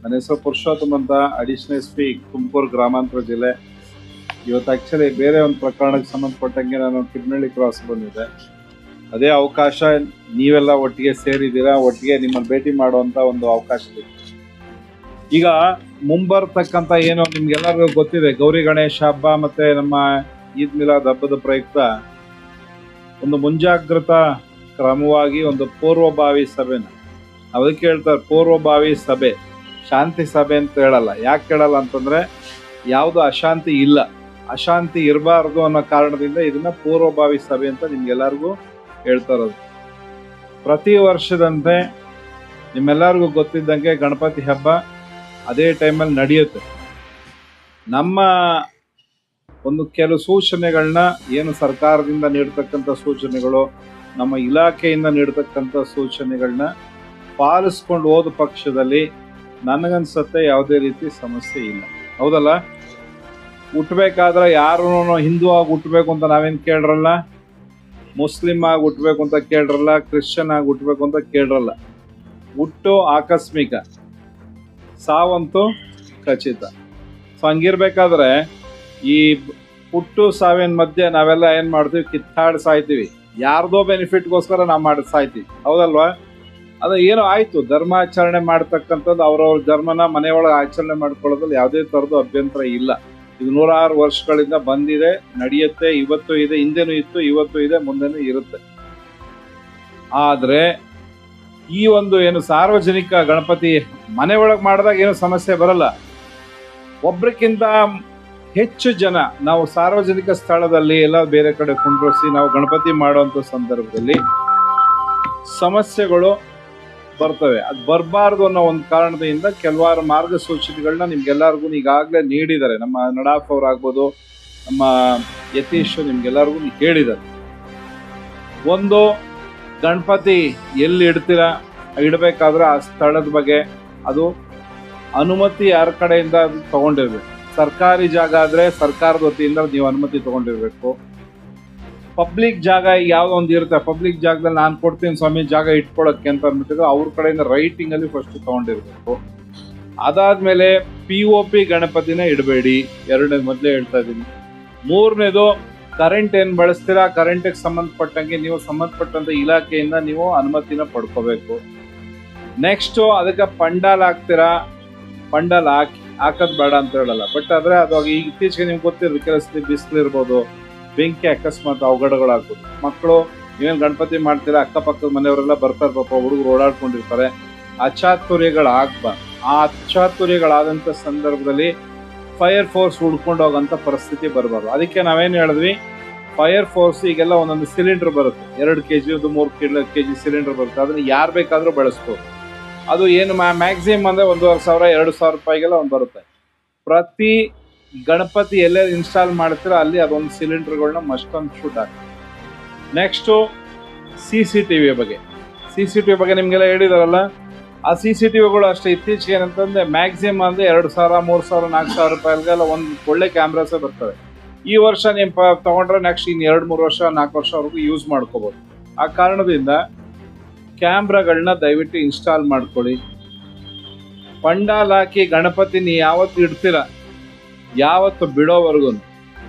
ನನ್ನ ಹೆಸರು ಪುರುಷೋತ್ತಮ್ ಅಂತ ಅಡಿಷನಲ್ ಎಸ್ ಪಿ ತುಮಕೂರು ಗ್ರಾಮಾಂತರ ಜಿಲ್ಲೆ. ಇವತ್ತು ಆಕ್ಚುಲಿ ಬೇರೆ ಒಂದು ಪ್ರಕರಣಕ್ಕೆ ಸಂಬಂಧಪಟ್ಟಂಗೆ ನಾನು ಕಿಡ್ನಳ್ಳಿ ಕ್ರಾಸ್ ಬಂದಿದ್ದೆ. ಅದೇ ಅವಕಾಶ, ನೀವೆಲ್ಲ ಒಟ್ಟಿಗೆ ಸೇರಿದ್ದೀರಾ, ಒಟ್ಟಿಗೆ ನಿಮ್ಮನ್ನು ಭೇಟಿ ಮಾಡುವಂಥ ಒಂದು ಅವಕಾಶ ಇದೆ. ಈಗ ಮುಂಬರ್ತಕ್ಕಂಥ ಏನು ನಿಮ್ಗೆಲ್ಲರಿಗೂ ಗೊತ್ತಿದೆ, ಗೌರಿ ಗಣೇಶ ಹಬ್ಬ ಮತ್ತೆ ನಮ್ಮ ಈದ್ ಮಿಲಾದ್ ಹಬ್ಬದ ಪ್ರಯುಕ್ತ ಒಂದು ಮುಂಜಾಗ್ರತಾ ಕ್ರಮವಾಗಿ ಒಂದು ಪೂರ್ವಭಾವಿ ಸಭೆನ ಅದಕ್ಕೆ ಹೇಳ್ತಾರೆ ಪೂರ್ವಭಾವಿ ಸಭೆ, ಶಾಂತಿ ಸಭೆ ಅಂತ ಹೇಳಲ್ಲ. ಯಾಕೆ ಹೇಳಲ್ಲ ಅಂತಂದರೆ, ಯಾವುದು ಅಶಾಂತಿ ಇಲ್ಲ. ಅಶಾಂತಿ ಇರಬಾರ್ದು ಅನ್ನೋ ಕಾರಣದಿಂದ ಇದನ್ನು ಪೂರ್ವಭಾವಿ ಸಭೆ ಅಂತ ನಿಮ್ಗೆಲ್ಲರಿಗೂ ಹೇಳ್ತಾ ಇರೋದು. ಪ್ರತಿ ವರ್ಷದಂತೆ ನಿಮ್ಮೆಲ್ಲರಿಗೂ ಗೊತ್ತಿದ್ದಂಗೆ ಗಣಪತಿ ಹಬ್ಬ ಅದೇ ಟೈಮಲ್ಲಿ ನಡೆಯುತ್ತೆ. ನಮ್ಮ ಒಂದು ಕೆಲವು ಸೂಚನೆಗಳನ್ನ ಏನು ಸರ್ಕಾರದಿಂದ ನೀಡ್ತಕ್ಕಂಥ ಸೂಚನೆಗಳು ನಮ್ಮ ಇಲಾಖೆಯಿಂದ ನೀಡತಕ್ಕಂಥ ಸೂಚನೆಗಳನ್ನ ಪಾಲಿಸ್ಕೊಂಡು ಹೋದ ಪಕ್ಷದಲ್ಲಿ ನನಗನ್ಸತ್ತೆ ಯಾವುದೇ ರೀತಿ ಸಮಸ್ಯೆ ಇಲ್ಲ. ಹೌದಲ್ಲ? ಹುಟ್ಟಬೇಕಾದ್ರೆ ಯಾರು ಹಿಂದೂ ಆಗಿ ಹುಟ್ಟಬೇಕು ಅಂತ ನಾವೇನು ಕೇಳಿರಲ್ಲ? ಮುಸ್ಲಿಂ ಆಗಿ ಹುಟ್ಟಬೇಕು ಅಂತ ಕೇಳಿರಲ್ಲ? ಕ್ರಿಶ್ಚಿಯನ್ ಆಗಿ ಹುಟ್ಟಬೇಕು ಅಂತ ಕೇಳ್ರಲ್ಲ? ಹುಟ್ಟು ಆಕಸ್ಮಿಕ. ಸಾವಂತೂ ಖಚಿತ. ಸೊ ಹಂಗಿರ್ಬೇಕಾದ್ರೆ ಈ ಹುಟ್ಟು ಸಾವಿನ ಮಧ್ಯೆ ನಾವೆಲ್ಲ ಏನು ಮಾಡ್ತೀವಿ? ಕಿತ್ತಾಡಿ ಸಾಯ್ತೀವಿ ಯಾರ್ದೋ ಬೆನಿಫಿಟ್ಗೋಸ್ಕರ ನಾವು ಮಾಡಿ ಸಾಯ್ತಿ ಹೌದಲ್ವಾ? ಅದು ಏನೋ ಆಯ್ತು. ಧರ್ಮಾಚರಣೆ ಮಾಡ್ತಕ್ಕಂಥದ್ದು ಅವ್ರವ್ರ ಧರ್ಮನ ಮನೆಯೊಳಗೆ ಆಚರಣೆ ಮಾಡ್ಕೊಳ್ಳೋದ್ರಲ್ಲಿ ಯಾವುದೇ ಥರದ್ದು ಅಭ್ಯಂತರ ಇಲ್ಲ. ಇದು ನೂರಾರು ವರ್ಷಗಳಿಂದ ಬಂದಿದೆ, ನಡೆಯುತ್ತೆ, ಇವತ್ತು ಇದೆ, ಹಿಂದೆನೂ ಇತ್ತು, ಇವತ್ತು ಇದೆ, ಮುಂದೆನೂ ಇರುತ್ತೆ. ಆದರೆ ಈ ಒಂದು ಏನು ಸಾರ್ವಜನಿಕ ಗಣಪತಿ ಮನೆ ಒಳಗೆ ಮಾಡಿದಾಗ ಏನು ಸಮಸ್ಯೆ ಬರಲ್ಲ. ಒಬ್ರಕ್ಕಿಂತ ಹೆಚ್ಚು ಜನ ನಾವು ಸಾರ್ವಜನಿಕ ಸ್ಥಳದಲ್ಲಿ ಎಲ್ಲ ಬೇರೆ ಕಡೆ ಕುಂಡ್ರಿಸಿ ನಾವು ಗಣಪತಿ ಮಾಡುವಂಥ ಸಂದರ್ಭದಲ್ಲಿ ಸಮಸ್ಯೆಗಳು ಬರ್ತವೆ. ಅದು ಬರಬಾರ್ದು ಅನ್ನೋ ಒಂದು ಕಾರಣದಿಂದ ಕೆಲವಾರು ಮಾರ್ಗಸೂಚಿಗಳನ್ನ ನಿಮ್ಗೆಲ್ಲರಿಗೂ ಈಗಾಗಲೇ ನೀಡಿದ್ದಾರೆ. ನಮ್ಮ ನಡಾಫ್ ಅವರಾಗ್ಬೋದು, ನಮ್ಮ ಯತೀಶ್ ನಿಮ್ಗೆಲ್ಲರಿಗೂ ಹೇಳಿದ್ದಾರೆ ಒಂದು, ಗಣಪತಿ ಎಲ್ಲಿ ಇಡ್ತೀರಾ? ಇಡಬೇಕಾದ್ರೆ ಆ ಸ್ಥಳದ ಬಗ್ಗೆ ಅದು ಅನುಮತಿ ಯಾರ ಕಡೆಯಿಂದ ಅದು ತಗೊಂಡಿರ್ಬೇಕು. ಸರ್ಕಾರಿ ಜಾಗ ಆದರೆ ಸರ್ಕಾರದ ವತಿಯಿಂದ ನೀವು ಅನುಮತಿ ತೊಗೊಂಡಿರಬೇಕು. ಪಬ್ಲಿಕ್ ಜಾಗ ಯಾವುದೋ ಒಂದು ಇರುತ್ತೆ. ಪಬ್ಲಿಕ್ ಜಾಗದಲ್ಲಿ ನಾನು ಕೊಡ್ತೀನಿ ಸ್ವಾಮಿ, ಜಾಗ ಇಟ್ಕೊಳ್ಳೋಕ್ಕೆ ಅಂತ ಅಂದ್ಬಿಟ್ಟು ಅವ್ರ ಕಡೆಯಿಂದ ರೈಟಿಂಗಲ್ಲಿ ಫಸ್ಟ್ ತೊಗೊಂಡಿರಬೇಕು. ಅದಾದ್ಮೇಲೆ ಪಿ ಒ ಪಿ ಗಣಪತಿನೇ ಇಡಬೇಡಿ. ಎರಡನೇ ಮೊದಲೇ ಹೇಳ್ತಾ ಇದ್ದೀನಿ. ಮೂರನೇದು ಕರೆಂಟ್ ಏನು ಬಳಸ್ತೀರಾ? ಕರೆಂಟಿಗೆ ಸಂಬಂಧಪಟ್ಟಂಗೆ ನೀವು ಸಂಬಂಧಪಟ್ಟಂಥ ಇಲಾಖೆಯಿಂದ ನೀವು ಅನುಮತಿನ ಪಡ್ಕೋಬೇಕು. ನೆಕ್ಸ್ಟು ಅದಕ್ಕೆ ಪಂಡಾಲ್ ಹಾಕ್ತೀರಾ? ಪಂಡಾಲ್ ಹಾಕಿ ಹಾಕೋದ್ ಬೇಡ ಅಂತ ಹೇಳಲ್ಲ. ಬಟ್ ಆದ್ರೆ ಅದು ಈಗ ಇತ್ತೀಚೆಗೆ ನಿಮ್ಗೆ ಗೊತ್ತಿರೋದು ಕೆಲಸ ಬಿಸಿಲು ಇರ್ಬೋದು, ಬೆಂಕಿ ಅಕಸ್ಮಾತ್ ಅವಘಡಗಳಾಗ್ಬೋದು. ಮಕ್ಕಳು ನೀವೇನು ಗಣಪತಿ ಮಾಡ್ತೀರಾ, ಅಕ್ಕಪಕ್ಕದ ಮನೆಯವರೆಲ್ಲ ಬರ್ತಾರೆ ಪಾಪ ಹುಡುಗರು ಓಡಾಡ್ಕೊಂಡಿರ್ತಾರೆ. ಅಚಾತುರ್ಯಗಳು ಆಗ್ಬಾರ್ದು ಆ ಅಚಾತುರ್ಯಗಳಾದಂಥ ಸಂದರ್ಭದಲ್ಲಿ ಫೈರ್ ಫೋರ್ಸ್ ಹುಡ್ಕೊಂಡು ಹೋಗೋಂಥ ಪರಿಸ್ಥಿತಿ ಬರಬಾರ್ದು. ಅದಕ್ಕೆ ನಾವೇನು ಹೇಳಿದ್ವಿ? ಫೈರ್ ಫೋರ್ಸ್ ಈಗೆಲ್ಲ ಒಂದೊಂದು ಸಿಲಿಂಡರ್ ಬರುತ್ತೆ. ಎರಡು ಕೆ ಜಿ ಒಂದು ಮೂರು ಕೆ ಜಿ ಸಿಲಿಂಡರ್ ಬರುತ್ತೆ. ಅದನ್ನು ಯಾರು ಬೇಕಾದರೂ ಬಳಸ್ಬೋದು. ಅದು ಏನು ಮ್ಯಾಕ್ಸಿಮಮ್ ಅಂದರೆ ಒಂದೂವರೆ ಸಾವಿರ, ಎರಡು ಸಾವಿರ ರೂಪಾಯಿಗೆಲ್ಲ ಒಂದು ಬರುತ್ತೆ. ಪ್ರತಿ ಗಣಪತಿ ಎಲ್ಲೇ ಇನ್ಸ್ಟಾಲ್ ಮಾಡ್ತೀರಾ ಅಲ್ಲಿ ಅದೊಂದು ಸಿಲಿಂಡರ್ಗಳನ್ನ ಮಸ್ಕೊಂಡು ಶೂಟ್ ಹಾಕಿ next C C T V ಬಗ್ಗೆ. ಸಿ ಸಿ ಟಿ ವಿ ಬಗ್ಗೆ ನಿಮಗೆಲ್ಲ ಹೇಳಿದಾರಲ್ಲ, ಆ ಸಿ ಸಿ ಟಿ ವಿಗಳು ಅಷ್ಟೇ. ಇತ್ತೀಚೆಗೆ ಏನಂತಂದರೆ ಮ್ಯಾಕ್ಸಿಮಮ್ ಅಂದ್ರೆ ಎರಡು ಸಾವಿರ, ಮೂರು ಸಾವಿರ, ನಾಲ್ಕು ಸಾವಿರ ರೂಪಾಯಿಗೆಲ್ಲ ಒಂದು ಒಳ್ಳೆ ಕ್ಯಾಮ್ರಾಸೇ ಬರ್ತವೆ. ಈ ವರ್ಷ ನೀವು ಪ- ತಗೊಂಡ್ರೆ ನೆಕ್ಸ್ಟ್ ಇನ್ನು ಎರಡು, ಮೂರು ವರ್ಷ, ನಾಲ್ಕು ವರ್ಷವರೆಗೂ ಯೂಸ್ ಮಾಡ್ಕೋಬೋದು. ಆ ಕಾರಣದಿಂದ ಕ್ಯಾಮ್ರಾಗಳನ್ನ ದಯವಿಟ್ಟು ಇನ್ಸ್ಟಾಲ್ ಮಾಡ್ಕೊಳ್ಳಿ. ಪಂಡಾಲ್ ಹಾಕಿ ಗಣಪತಿ ನೀ ಯಾವತ್ತು ಇಡ್ತೀರ? ಯಾವತ್ತು ಬಿಡೋವರೆಗೂ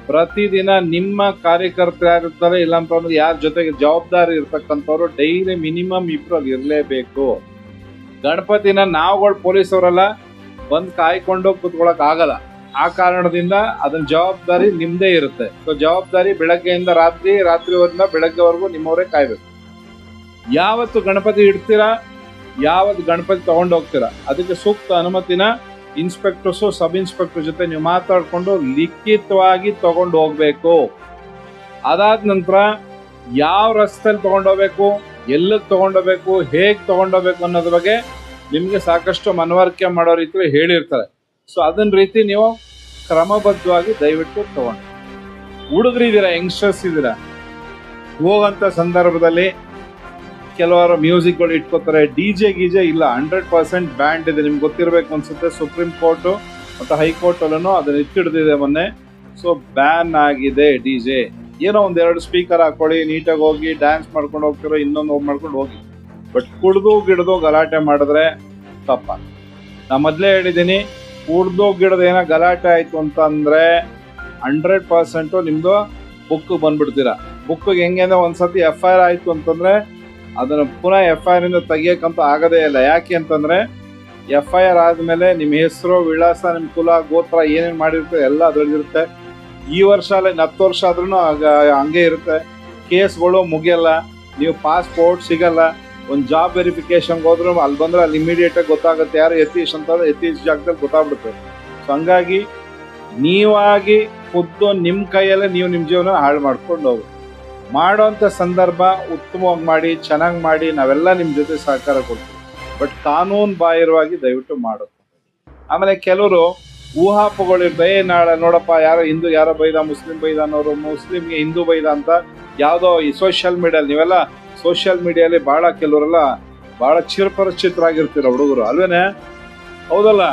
ಪ್ರತಿದಿನ ನಿಮ್ಮ ಕಾರ್ಯಕರ್ತರು ಯಾರಿರ್ತಾರೆ ಇಲ್ಲ ಅಂತಂದ್ರೆ ಯಾರ ಜೊತೆಗೆ ಜವಾಬ್ದಾರಿ ಇರ್ತಕ್ಕಂಥವ್ರು ಡೈಲಿ ಮಿನಿಮಮ್ ಅಲ್ಲಿ ಇರಲೇಬೇಕು. ಗಣಪತಿನ ನಾವುಗಳು ಪೊಲೀಸವರೆಲ್ಲ, ಬಂದು ಕಾಯ್ಕೊಂಡು ಕೂತ್ಕೊಳಕ್ ಆಗಲ್ಲ. ಆ ಕಾರಣದಿಂದ ಅದನ್ನ ಜವಾಬ್ದಾರಿ ನಿಮ್ದೇ ಇರುತ್ತೆ. ಸೊ ಜವಾಬ್ದಾರಿ ಬೆಳಗ್ಗೆಯಿಂದ ರಾತ್ರಿ ರಾತ್ರಿವರೆಯಿಂದ ಬೆಳಗ್ಗೆವರೆಗೂ ನಿಮ್ಮವರೇ ಕಾಯ್ಬೇಕು. ಯಾವತ್ತು ಗಣಪತಿ ಇಡ್ತೀರಾ? ಯಾವತ್ತು ಗಣಪತಿ ತಗೊಂಡು ಹೋಗ್ತೀರಾ? ಅದಕ್ಕೆ ಸೂಕ್ತ ಅನುಮತಿನ ಇನ್ಸ್ಪೆಕ್ಟರ್ಸು ಸಬ್ ಇನ್ಸ್ಪೆಕ್ಟರ್ ಜೊತೆ ನೀವು ಮಾತಾಡಿಕೊಂಡು ಲಿಖಿತವಾಗಿ ತಗೊಂಡು ಹೋಗ್ಬೇಕು. ಅದಾದ ನಂತರ ಯಾವ ರಸ್ತೆಯಲ್ಲಿ ತಗೊಂಡೋಗ್ಬೇಕು ಎಲ್ಲಿಗೆ ತಗೊಂಡೋಗ್ಬೇಕು ಹೇಗೆ ತಗೊಂಡೋಗ್ಬೇಕು ಅನ್ನೋದ್ರ ಬಗ್ಗೆ ನಿಮಗೆ ಸಾಕಷ್ಟು ಮನವರಿಕೆ ಮಾಡೋ ರೀತಿ ಹೇಳಿರ್ತಾರೆ. ಸೊ ಅದನ್ನ ರೀತಿ ನೀವು ಕ್ರಮಬದ್ಧವಾಗಿ ದಯವಿಟ್ಟು ತಗೊಂಡು. ಹುಡುಗರಿದ್ದೀರಾ ಯಂಗ್ಸ್ಟರ್ಸ್ ಇದ್ದೀರಾ ಹೋಗಂತ ಸಂದರ್ಭದಲ್ಲಿ ಕೆಲವರು ಮ್ಯೂಸಿಕ್ಗಳು ಇಟ್ಕೋತಾರೆ. ಡಿ ಜೆ ಗೀಜೆ ಇಲ್ಲ ಹಂಡ್ರೆಡ್ ಪರ್ಸೆಂಟ್ ಬ್ಯಾಂಡ್ ಇದೆ. ನಿಮ್ಗೆ ಗೊತ್ತಿರಬೇಕು ಅನ್ಸುತ್ತೆ. ಸುಪ್ರೀಂ ಕೋರ್ಟು ಮತ್ತು ಹೈಕೋರ್ಟ್ ಅಲ್ಲೂ ಅದನ್ನ ಎತ್ತಿಡ್ದಿದೆ ಮೊನ್ನೆ. ಸೊ ಬ್ಯಾನ್ ಆಗಿದೆ ಡಿ ಜೆ ಏನೋ ಒಂದೆರಡು ಸ್ಪೀಕರ್ ಹಾಕೊಳ್ಳಿ ನೀಟಾಗಿ ಹೋಗಿ ಡ್ಯಾನ್ಸ್ ಮಾಡ್ಕೊಂಡು ಹೋಗ್ತಿರೋ, ಇನ್ನೊಂದು ಹೋಗಿ ಮಾಡ್ಕೊಂಡು ಹೋಗಿ. ಬಟ್ ಕುಡ್ದು, ಗಿಡದು ಗಲಾಟೆ ಮಾಡಿದ್ರೆ ತಪ್ಪ. ನಾ ಮೊದಲೇ ಹೇಳಿದ್ದೀನಿ, ಕುಡ್ದು, ಗಿಡದ ಏನೋ ಗಲಾಟೆ ಆಯ್ತು ಅಂತಂದರೆ ಅಂದ್ರೆ ಹಂಡ್ರೆಡ್ ಪರ್ಸೆಂಟು ನಿಮ್ಮದು ಬುಕ್ ಬಂದ್ಬಿಡ್ತೀರಾ ಬುಕ್ಕಿಗೆ ಹೆಂಗೆ ಒಂದು ಒಂದ್ಸತಿ ಎಫ್ ಐ ಆರ್ ಆಯ್ತು ಅಂತಂದ್ರೆ ಅದನ್ನ ಪುನಃ ಎಫ್ ಐ ಆರ್ ಇಂದ ತೆಗಿಯಕ್ಕಂತೂ ಆಗದೇ ಇಲ್ಲ. ಯಾಕೆ ಅಂತಂದ್ರೆ ಎಫ್ ಐ ಆರ್ ಆದಮೇಲೆ ನಿಮ್ಮ ಹೆಸರು, ವಿಳಾಸ ನಿಮ್ಮ ಕುಲ, ಗೋತ್ರ ಏನೇನು ಮಾಡಿರುತ್ತೆ ಎಲ್ಲ ಅದ್ರಲ್ಲಿರುತ್ತೆ. ಈ ವರ್ಷ ಅಲ್ಲ ಹತ್ತು ವರ್ಷ ಆದ್ರೂ ಹಂಗೆ ಇರುತ್ತೆ. ಕೇಸ್ಗಳು ಮುಗಿಯಲ್ಲ, ನೀವು ಪಾಸ್ಪೋರ್ಟ್ ಸಿಗಲ್ಲ, ಒಂದು ಜಾಬ್ ವೆರಿಫಿಕೇಷನ್ಗೆ ಹೋದ್ರು ಅಲ್ಲಿ ಬಂದ್ರೆ ಅಲ್ಲಿ ಇಮಿಡಿಯೇಟ್ ಆಗಿ ಗೊತ್ತಾಗುತ್ತೆ. ಯಾರು ಯತೀಶ್ ಅಂತ ಯತೀಶ್ ಜಾಗದಲ್ಲಿ ಗೊತ್ತಾಗ್ಬಿಡುತ್ತೆ. ಸೊ ಹಂಗಾಗಿ ನೀವಾಗಿ ಖುದ್ದು ನಿಮ್ಮ ಕೈಯಲ್ಲೇ ನೀವು ನಿಮ್ಮ ಜೀವನ ಹಾಳು ಮಾಡ್ಕೊಂಡು ಹೋಗಿ ಮಾಡೋಂಥ ಸಂದರ್ಭ ಉತ್ತಮವಾಗಿ ಮಾಡಿ, ಚೆನ್ನಾಗಿ ಮಾಡಿ ನಾವೆಲ್ಲ ನಿಮ್ಮ ಜೊತೆ ಸಹಕಾರ ಕೊಡ್ತೀವಿ. ಬಟ್ ಕಾನೂನು ಬಾಹಿರವಾಗಿ ದಯವಿಟ್ಟು ಮಾಡೋದು. ಆಮೇಲೆ ಕೆಲವರು ಊಹಾಪಗಳು ಬೈ ನಾಳೆ ನೋಡಪ್ಪ, ಯಾರೋ ಹಿಂದೂ, ಯಾರೋ ಬೈದ, ಮುಸ್ಲಿಂ ಬೈದ ಅನ್ನೋರು, ಮುಸ್ಲಿಮ್ಗೆ ಹಿಂದೂ ಬೈದ ಅಂತ ಯಾವುದೋ ಈ ಸೋಷಿಯಲ್ ಮೀಡಿಯಲ್ಲಿ ನೀವೆಲ್ಲ ಸೋಷಿಯಲ್ ಮೀಡಿಯಲ್ಲಿ ಭಾಳ ಕೆಲವರೆಲ್ಲ ಭಾಳ ಚಿರಪರಿಚಿತರಾಗಿರ್ತೀರ ಹುಡುಗರು, ಅಲ್ವೇನೆ? ಹೌದಲ್ಲ?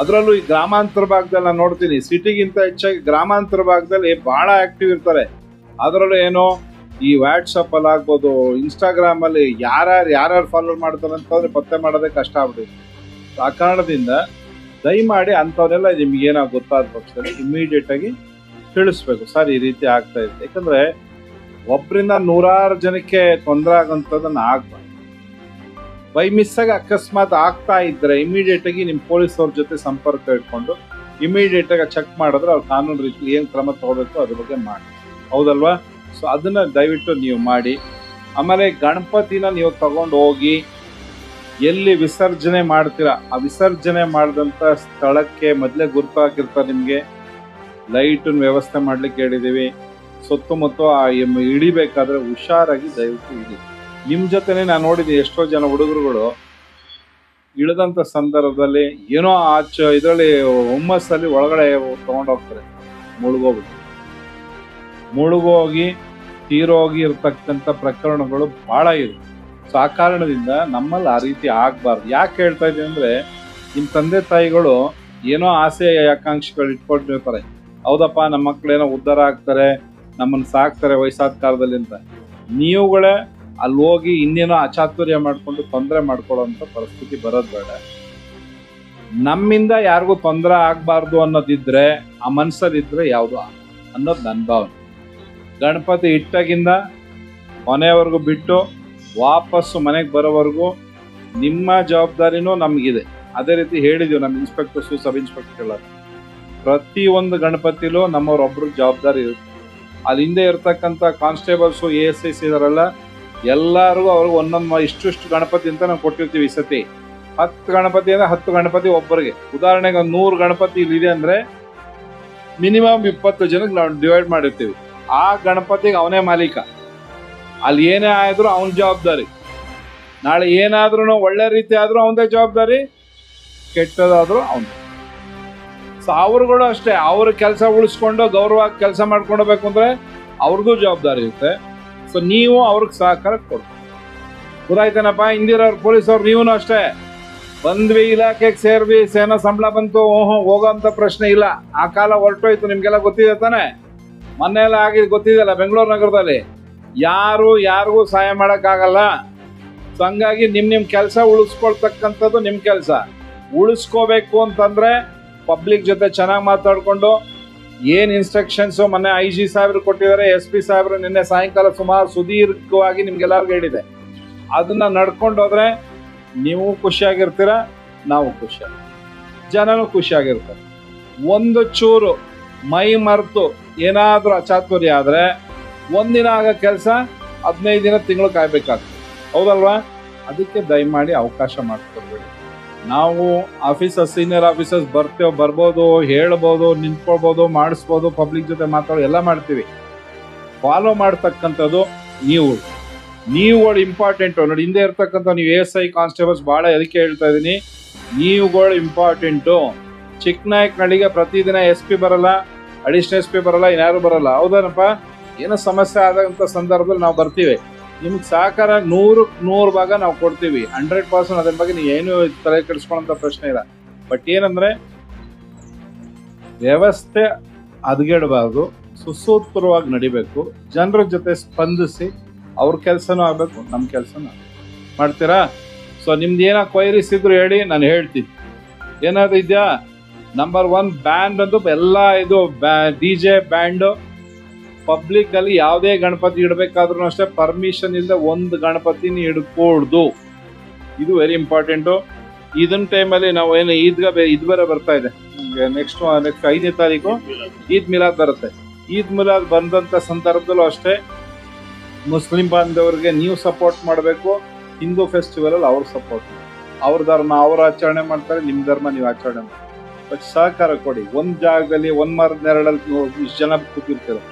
ಅದರಲ್ಲೂ ಈ ಗ್ರಾಮಾಂತರ ಭಾಗದಲ್ಲಿ ನಾನು ನೋಡ್ತೀನಿ ಸಿಟಿಗಿಂತ ಹೆಚ್ಚಾಗಿ ಗ್ರಾಮಾಂತರ ಭಾಗದಲ್ಲಿ ಭಾಳ ಆ್ಯಕ್ಟಿವ್ ಇರ್ತಾರೆ. ಅದರಲ್ಲೂ ಏನೋ ಈ ವಾಟ್ಸಪ್ ಅಲ್ಲಿ ಆಗ್ಬೋದು ಇನ್ಸ್ಟಾಗ್ರಾಮ್ ಅಲ್ಲಿ ಯಾರ್ಯಾರು ಯಾರ್ಯಾರು ಫಾಲೋ ಮಾಡ್ತಾರೆ ಅಂತಂದ್ರೆ ಪತ್ತೆ ಮಾಡೋದೇ ಕಷ್ಟ ಆಗ್ಬಿಟ್ಟಿದೆ. ಆ ಕಾರಣದಿಂದ ದಯಮಾಡಿ ಅಂಥವನ್ನೆಲ್ಲ ನಿಮ್ಗೆ ಏನೋ ಗೊತ್ತಾದ ಪಕ್ಷದಲ್ಲಿ ಇಮಿಡಿಯೇಟ್ ಆಗಿ ತಿಳಿಸ್ಬೇಕು. ಸರ್, ಈ ರೀತಿ ಆಗ್ತಾ ಇದೆ. ಯಾಕಂದ್ರೆ ಒಬ್ಬರಿಂದ ನೂರಾರು ಜನಕ್ಕೆ ತೊಂದರೆ ಆಗಂಥದನ್ನ ಆಗ್ಬಾರ್ದು. ಬೈ ಮಿಸ್ ಆಗಿ ಅಕಸ್ಮಾತ್ ಆಗ್ತಾ ಇಮಿಡಿಯೇಟ್ ಆಗಿ ನಿಮ್ಮ ಪೊಲೀಸ್ ಅವ್ರ ಜೊತೆ ಸಂಪರ್ಕ ಇಟ್ಕೊಂಡು ಇಮಿಡಿಯೇಟ್ ಆಗಿ ಚೆಕ್ ಮಾಡಿದ್ರೆ ಅವ್ರು ಕಾನೂನು ರೀತಿ ಏನ್ ಕ್ರಮ ತಗೋಬೇಕು ಅದ್ರ ಬಗ್ಗೆ ಮಾಡಿ. ಹೌದಲ್ವಾ? ಸೊ ಅದನ್ನ ದಯವಿಟ್ಟು ನೀವು ಮಾಡಿ. ಆಮೇಲೆ ಗಣಪತಿನ ನೀವು ತಗೊಂಡು ಹೋಗಿ ಎಲ್ಲಿ ವಿಸರ್ಜನೆ ಮಾಡ್ತೀರಾ? ಆ ವಿಸರ್ಜನೆ ಮಾಡಿದಂಥ ಸ್ಥಳಕ್ಕೆ ಮೊದಲೇ ಗುರುತು ಹಾಕಿರ್ತಾರೆ ನಿಮಗೆ ಲೈಟ್ ವ್ಯವಸ್ಥೆ ಮಾಡ್ಲಿಕ್ಕೆ ಹೇಳಿದ್ದೀವಿ ಸುತ್ತಮುತ್ತ ಆ ಇಳಿಬೇಕಾದ್ರೆ ಹುಷಾರಾಗಿ ದಯವಿಟ್ಟು ಇಡಿ. ನಿಮ್ಮ ಜೊತೆನೆ ನಾನು ನೋಡಿದ್ದೀನಿ ಎಷ್ಟೋ ಜನ ಹುಡುಗರುಗಳು ಇಳಿದಂತ ಸಂದರ್ಭದಲ್ಲಿ ಏನೋ ಆಚ ಇದರಲ್ಲಿ ಹುಮ್ಮಸ್ಸಲ್ಲಿ ಒಳಗಡೆ ತಗೊಂಡು ಹೋಗ್ತಾರೆ, ಮುಳುಗೋಗ್ಬಿಟ್ಟು. ಮುಳುಗೋಗಿ, ತೀರೋಗಿ ಇರ್ತಕ್ಕಂಥ ಪ್ರಕರಣಗಳು ಬಹಳ ಇದೆ ಸೊ, ಆ ಕಾರಣದಿಂದ ನಮ್ಮಲ್ಲಿ ಆ ರೀತಿ ಆಗ್ಬಾರ್ದು. ಯಾಕೆ ಹೇಳ್ತಾ ಇದ್ದೀನಿ ಅಂದ್ರೆ ನಿಮ್ಮ ತಂದೆ ತಾಯಿಗಳು ಏನೋ ಆಸೆ ಆಕಾಂಕ್ಷೆಗಳು ಇಟ್ಕೊಂಡಿರ್ತಾರೆ. ಹೌದಪ್ಪ ನಮ್ಮ ಮಕ್ಕಳೇನೋ ಉದ್ಧಾರ ಆಗ್ತಾರೆ, ನಮ್ಮನ್ನು ಸಾಕ್ತಾರೆ ವಯಸ್ಸಾದ ಕಾಲದಲ್ಲಿ ಅಂತ. ನೀವುಗಳೇ ಅಲ್ಲಿ ಹೋಗಿ ಇನ್ನೇನೋ ಅಚಾತುರ್ಯ ಮಾಡಿಕೊಂಡು ತೊಂದರೆ ಮಾಡ್ಕೊಳ್ಳೋಂಥ ಪರಿಸ್ಥಿತಿ ಬರೋದು ಬೇಡ. ನಮ್ಮಿಂದ ಯಾರಿಗೂ ತೊಂದರೆ ಆಗಬಾರ್ದು ಅನ್ನೋದಿದ್ರೆ, ಆ ಮನಸ್ಸಲ್ಲಿದ್ದರೆ ಯಾವುದು ಅನ್ನೋದು ನನ್ನ ಭಾವನೆ. ಗಣಪತಿ ಇಟ್ಟಾಗಿಂದ ಮನೆಯವರೆಗೂ ಬಿಟ್ಟು ವಾಪಸ್ಸು ಮನೆಗೆ ಬರೋವರೆಗೂ ನಿಮ್ಮ ಜವಾಬ್ದಾರಿನೂ ನಮಗಿದೆ. ಅದೇ ರೀತಿ ಹೇಳಿದ್ದೀವಿ ನಮ್ಮ ಇನ್ಸ್ಪೆಕ್ಟರ್ಸು ಸಬ್ ಇನ್ಸ್ಪೆಕ್ಟರ್ ಎಲ್ಲ. ಪ್ರತಿ ಒಂದು ಗಣಪತಿಲೂ ನಮ್ಮವ್ರೊಬ್ರ ಜವಾಬ್ದಾರಿ ಇರುತ್ತೆ. ಅಲ್ಲಿ ಹಿಂದೆ ಇರ್ತಕ್ಕಂಥ constables, A S I C ಇದಾರಲ್ಲ, ಎಲ್ಲರಿಗೂ ಅವ್ರಿಗೆ ಒಂದೊಂದು ಇಷ್ಟಿಷ್ಟು ಗಣಪತಿ ಅಂತ ನಾವು ಕೊಟ್ಟಿರ್ತೀವಿ ಈ ಸತಿ. ಹತ್ತು ಗಣಪತಿ ಅಂದರೆ ಹತ್ತು ಗಣಪತಿ ಒಬ್ಬರಿಗೆ. ಉದಾಹರಣೆಗೆ ನೂರು ಗಣಪತಿ ಇಲ್ಲಿದೆ ಅಂದರೆ ಮಿನಿಮಮ್ ಇಪ್ಪತ್ತು ಜನಕ್ಕೆ ನಾವು ಡಿವೈಡ್ ಮಾಡಿರ್ತೀವಿ. ಆ ಗಣಪತಿಗೆ ಅವನೇ ಮಾಲೀಕ. ಅಲ್ಲಿ ಏನೇ ಆದ್ರೂ ಅವನ ಜವಾಬ್ದಾರಿ. ನಾಳೆ ಏನಾದ್ರೂ ಒಳ್ಳೆ ರೀತಿ ಆದ್ರೂ ಅವನದೇ ಜವಾಬ್ದಾರಿ, ಕೆಟ್ಟದಾದ್ರೂ ಅವನ. ಸೊ ಅವ್ರುಗಳು ಅಷ್ಟೇ. ಅವ್ರ ಕೆಲಸ ಉಳಿಸ್ಕೊಂಡು, ಗೌರವವಾಗಿ ಕೆಲಸ ಮಾಡ್ಕೊಳ್ಬೇಕು ಅಂದ್ರೆ ಅವ್ರಿಗೂ ಜವಾಬ್ದಾರಿ ಇರುತ್ತೆ. ಸೊ ನೀವು ಅವ್ರಿಗೆ ಸಹಕಾರ ಕೊಡ್ತೀವಿ ಗೊತ್ತಾಯ್ತೇನಪ್ಪ ಹಿಂದಿರೋರು ಪೊಲೀಸವ್ರು ನೀವೂ ಅಷ್ಟೇ. ಬಂದ್ವಿ, ಇಲಾಖೆಗೆ ಸೇರ್ವಿ, ಸೇನಾ ಸಂಬಳ ಬಂತು, ಓಹೋ ಅಂತ ಪ್ರಶ್ನೆ ಇಲ್ಲ. ಆ ಕಾಲ ಹೊರಟೋಯ್ತು, ನಿಮ್ಗೆಲ್ಲ ಗೊತ್ತಿದೆ ತಾನೆ? ಮೊನ್ನೆ ಎಲ್ಲ ಆಗಿ ಗೊತ್ತಿದೆಯಲ್ಲ, ಬೆಂಗಳೂರು ನಗರದಲ್ಲಿ. ಯಾರು ಯಾರಿಗೂ ಸಹಾಯ ಮಾಡೋಕ್ಕಾಗಲ್ಲ. ಸೊ ಹಂಗಾಗಿ ನಿಮ್ಮ ನಿಮ್ಮ ಕೆಲಸ ಉಳಿಸ್ಕೊಳ್ತಕ್ಕಂಥದ್ದು ನಿಮ್ಮ ಕೆಲಸ. ಉಳಿಸ್ಕೋಬೇಕು ಅಂತಂದರೆ ಪಬ್ಲಿಕ್ ಜೊತೆ ಚೆನ್ನಾಗಿ ಮಾತಾಡಿಕೊಂಡು, ಏನು ಇನ್ಸ್ಟ್ರಕ್ಷನ್ಸು ಮೊನ್ನೆ ಐ ಜಿ ಸಾಹೇಬ್ರು ಕೊಟ್ಟಿದ್ದಾರೆ ಎಸ್ ಪಿ ಸಾಹೇಬ್ರು ನಿನ್ನೆ ಸಾಯಂಕಾಲ ಸುಮಾರು ಸುದೀರ್ಘವಾಗಿ ನಿಮ್ಗೆಲ್ಲರಿಗೂ ಹೇಳಿದೆ. ಅದನ್ನು ನಡ್ಕೊಂಡು ಹೋದರೆ ನೀವು ಖುಷಿಯಾಗಿರ್ತೀರ, ನಾವು ಖುಷಿಯಾಗಿ ಜನನೂ ಖುಷಿಯಾಗಿರ್ತಾರೆ. ಒಂದು ಚೂರು ಮೈ ಮರೆತು ಏನಾದರೂ ಅಚಾತುರ್ಯ ಆದರೆ ಒಂದಿನ ಆಗೋ ಕೆಲಸ ಹದಿನೈದು ದಿನ ತಿಂಗಳು ಕಾಯ್ಬೇಕಾಗ್ತದೆ. ಹೌದಲ್ವಾ? ಅದಕ್ಕೆ ದಯಮಾಡಿ ಅವಕಾಶ ಮಾಡಿಕೊಡ್ಬೇಡಿ. ನಾವು ಆಫೀಸರ್ಸ್, ಸೀನಿಯರ್ ಆಫೀಸರ್ಸ್ ಬರ್ತೇವೆ, ಬರ್ಬೋದು, ಹೇಳ್ಬೋದು, ನಿಂತ್ಕೊಳ್ಬೋದು, ಮಾಡಿಸ್ಬೋದು, ಪಬ್ಲಿಕ್ ಜೊತೆ ಮಾತಾಡೋ ಎಲ್ಲ ಮಾಡ್ತೀವಿ. ಫಾಲೋ ಮಾಡ್ತಕ್ಕಂಥದ್ದು ನೀವು. ನೀವುಗಳು ಇಂಪಾರ್ಟೆಂಟ್. ನೋಡಿ, ಹಿಂದೆ ಇರ್ತಕ್ಕಂಥ ನೀವು ಎಸ್ ಐ ಕಾನ್ಸ್ಟೇಬಲ್ಸ್ ಭಾಳ ಅದಕ್ಕೆ ಹೇಳ್ತಾ ಇದ್ದೀನಿ? ನೀವುಗಳು ಇಂಪಾರ್ಟೆಂಟು. ಚಿಕ್ಕನಾಯಕನಹಳ್ಳಿಗೆ ಪ್ರತಿದಿನ ಎಸ್ ಪಿ ಬರಲ್ಲ ಅಡಿಷನಲ್ ಎಸ್ ಪಿ ಬರಲ್ಲ, ಇನ್ಯಾರು ಬರಲ್ಲ. ಹೌದನಪ್ಪ? ಏನೋ ಸಮಸ್ಯೆ ಆದಂಥ ಸಂದರ್ಭದಲ್ಲಿ ನಾವು ಬರ್ತೀವಿ. ನಿಮ್ಗೆ ಸಹಕಾರ ನೂರು ನೂರು ಭಾಗ ನಾವು ಕೊಡ್ತೀವಿ. ಹಂಡ್ರೆಡ್ ಪರ್ಸೆಂಟ್ ಅದ್ರ ಬಗ್ಗೆ ನೀವು ಏನು ತಲೆ ಕೆಡಿಸ್ಕೊಳ್ಳೋಂಥ ಪ್ರಶ್ನೆ ಇಲ್ಲ. ಬಟ್ ಏನಂದ್ರೆ, ವ್ಯವಸ್ಥೆ ಹದಗೆಡಬಾರ್ದು ಸುಸೂತ್ರವಾಗಿ ನಡಿಬೇಕು, ಜನರ ಜೊತೆ ಸ್ಪಂದಿಸಿ ಅವ್ರ ಕೆಲಸನೂ ಆಗಬೇಕು ನಮ್ಮ ಕೆಲಸನೂ ಮಾಡ್ತೀರಾ? ಸೊ ನಿಮ್ದು ಏನೋ ಕ್ವೈರೀಸ್ ಇದ್ರು ಹೇಳಿ, ನಾನು ಹೇಳ್ತೀನಿ. ಏನಾದ್ರು ಇದೆಯಾ? ನಂಬರ್ ಒನ್ ಬ್ಯಾಂಡ್ ಅಂತ ಎಲ್ಲ ಇದು ಡಿ ಜೆ ಬ್ಯಾಂಡು ಪಬ್ಲಿಕ್ ಅಲ್ಲಿ ಯಾವುದೇ ಗಣಪತಿ ಇಡಬೇಕಾದ್ರೂ ಅಷ್ಟೇ ಪರ್ಮಿಷನ್ ಇಲ್ಲದೆ ಒಂದು ಗಣಪತಿನ ಇಡ್ಕೊಡ್ದು ಇದು ವೆರಿ ಇಂಪಾರ್ಟೆಂಟು ಇದನ್ನ ಟೈಮಲ್ಲಿ ನಾವು ಏನು ಈದ್ಗ ಬೇ ಇದು ಬೇರೆ ಬರ್ತಾ ಇದೆ. ನೆಕ್ಸ್ಟ್ ನೆಕ್ಸ್ಟ್ ಐದನೇ ತಾರೀಕು ಈದ್ ಮಿಲಾದ್ ಬರುತ್ತೆ. ಈದ್ ಮಿಲಾದ್ ಬಂದಂತ ಸಂದರ್ಭದಲ್ಲೂ ಅಷ್ಟೇ ಮುಸ್ಲಿಂ ಬಾಂಧವರಿಗೆ ನೀವು ಸಪೋರ್ಟ್ ಮಾಡಬೇಕು, ಹಿಂದೂ ಫೆಸ್ಟಿವಲ್ ಅಲ್ಲಿ ಅವ್ರು ಸಪೋರ್ಟ್ ಅವ್ರ ಧರ್ಮ, ಅವ್ರು ಆಚರಣೆ ಮಾಡ್ತಾರೆ ನಿಮ್ಮ ಧರ್ಮ ನೀವು ಆಚರಣೆ ಮಾಡಿ ಸಹಕಾರ ಕೊಡಿ. ಒಂದು ಜಾಗದಲ್ಲಿ, ಒಂದು ಮರದ ನೆರಳಲ್ಲಿ ಇಷ್ಟು ಜನ ಕೂತಿರ್ತಾರೆ.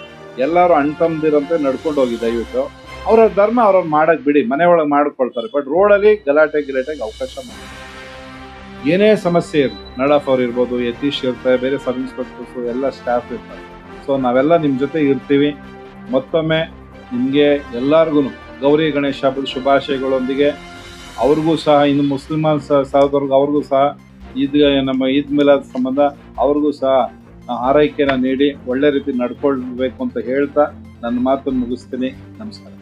ಎಲ್ಲರೂ ಅಣ್ತಂದಿರಂತೆ ನಡ್ಕೊಂಡು ಹೋಗಿ ದಯವಿಟ್ಟು. ಅವ್ರ ಧರ್ಮ ಅವ್ರವ್ರು ಮಾಡಕ್ ಬಿಡಿ. ಮನೆ ಒಳಗೆ ಮಾಡ್ಕೊಳ್ತಾರೆ. ಬಟ್ ರೋಡಲ್ಲಿ ಗಲಾಟೆ, ಗಿಲಾಟೆಗೆ ಅವಕಾಶ ಮಾಡಿ. ಏನೇ ಸಮಸ್ಯೆ ಇರಲಿ ನಡಫ್ ಅವ್ರು ಇರ್ಬೋದು, ಯತೀಶ್ ಇರ್ತಾರೆ, ಬೇರೆ ಸಬ್ ಇನ್ಸ್ಪೆಕ್ಟರ್ಸ್, ಎಲ್ಲ ಸ್ಟಾಫ್ ಇರ್ತಾರೆ. ಸೊ ನಾವೆಲ್ಲ ನಿಮ್ಮ ಜೊತೆ ಇರ್ತೀವಿ. ಮತ್ತೊಮ್ಮೆ ನಿಮಗೆ ಎಲ್ಲರಿಗೂ ಗೌರಿ ಗಣೇಶ ಹಬ್ಬದ ಶುಭಾಶಯಗಳೊಂದಿಗೆ, ಅವ್ರಿಗೂ ಸಹ, ಇನ್ನು ಮುಸ್ಲಿಮಾನ್ ಸಹೋದರ್ಗೂ ಅವ್ರಿಗೂ ಸಹ ಈದ್ ನಮ್ಮ ಈದ್ ಮಿಲಾದ್ ಸಂಬಂಧ ಅವ್ರಿಗೂ ಸಹ ಆರೈಕೆನ ನೀಡಿ ಒಳ್ಳೆ ರೀತಿ ನಡ್ಕೊಳ್ಬೇಕು ಅಂತ ಹೇಳ್ತಾ ನನ್ನ ಮಾತನ್ನು ಮುಗಿಸ್ತೀನಿ. ನಮಸ್ಕಾರ.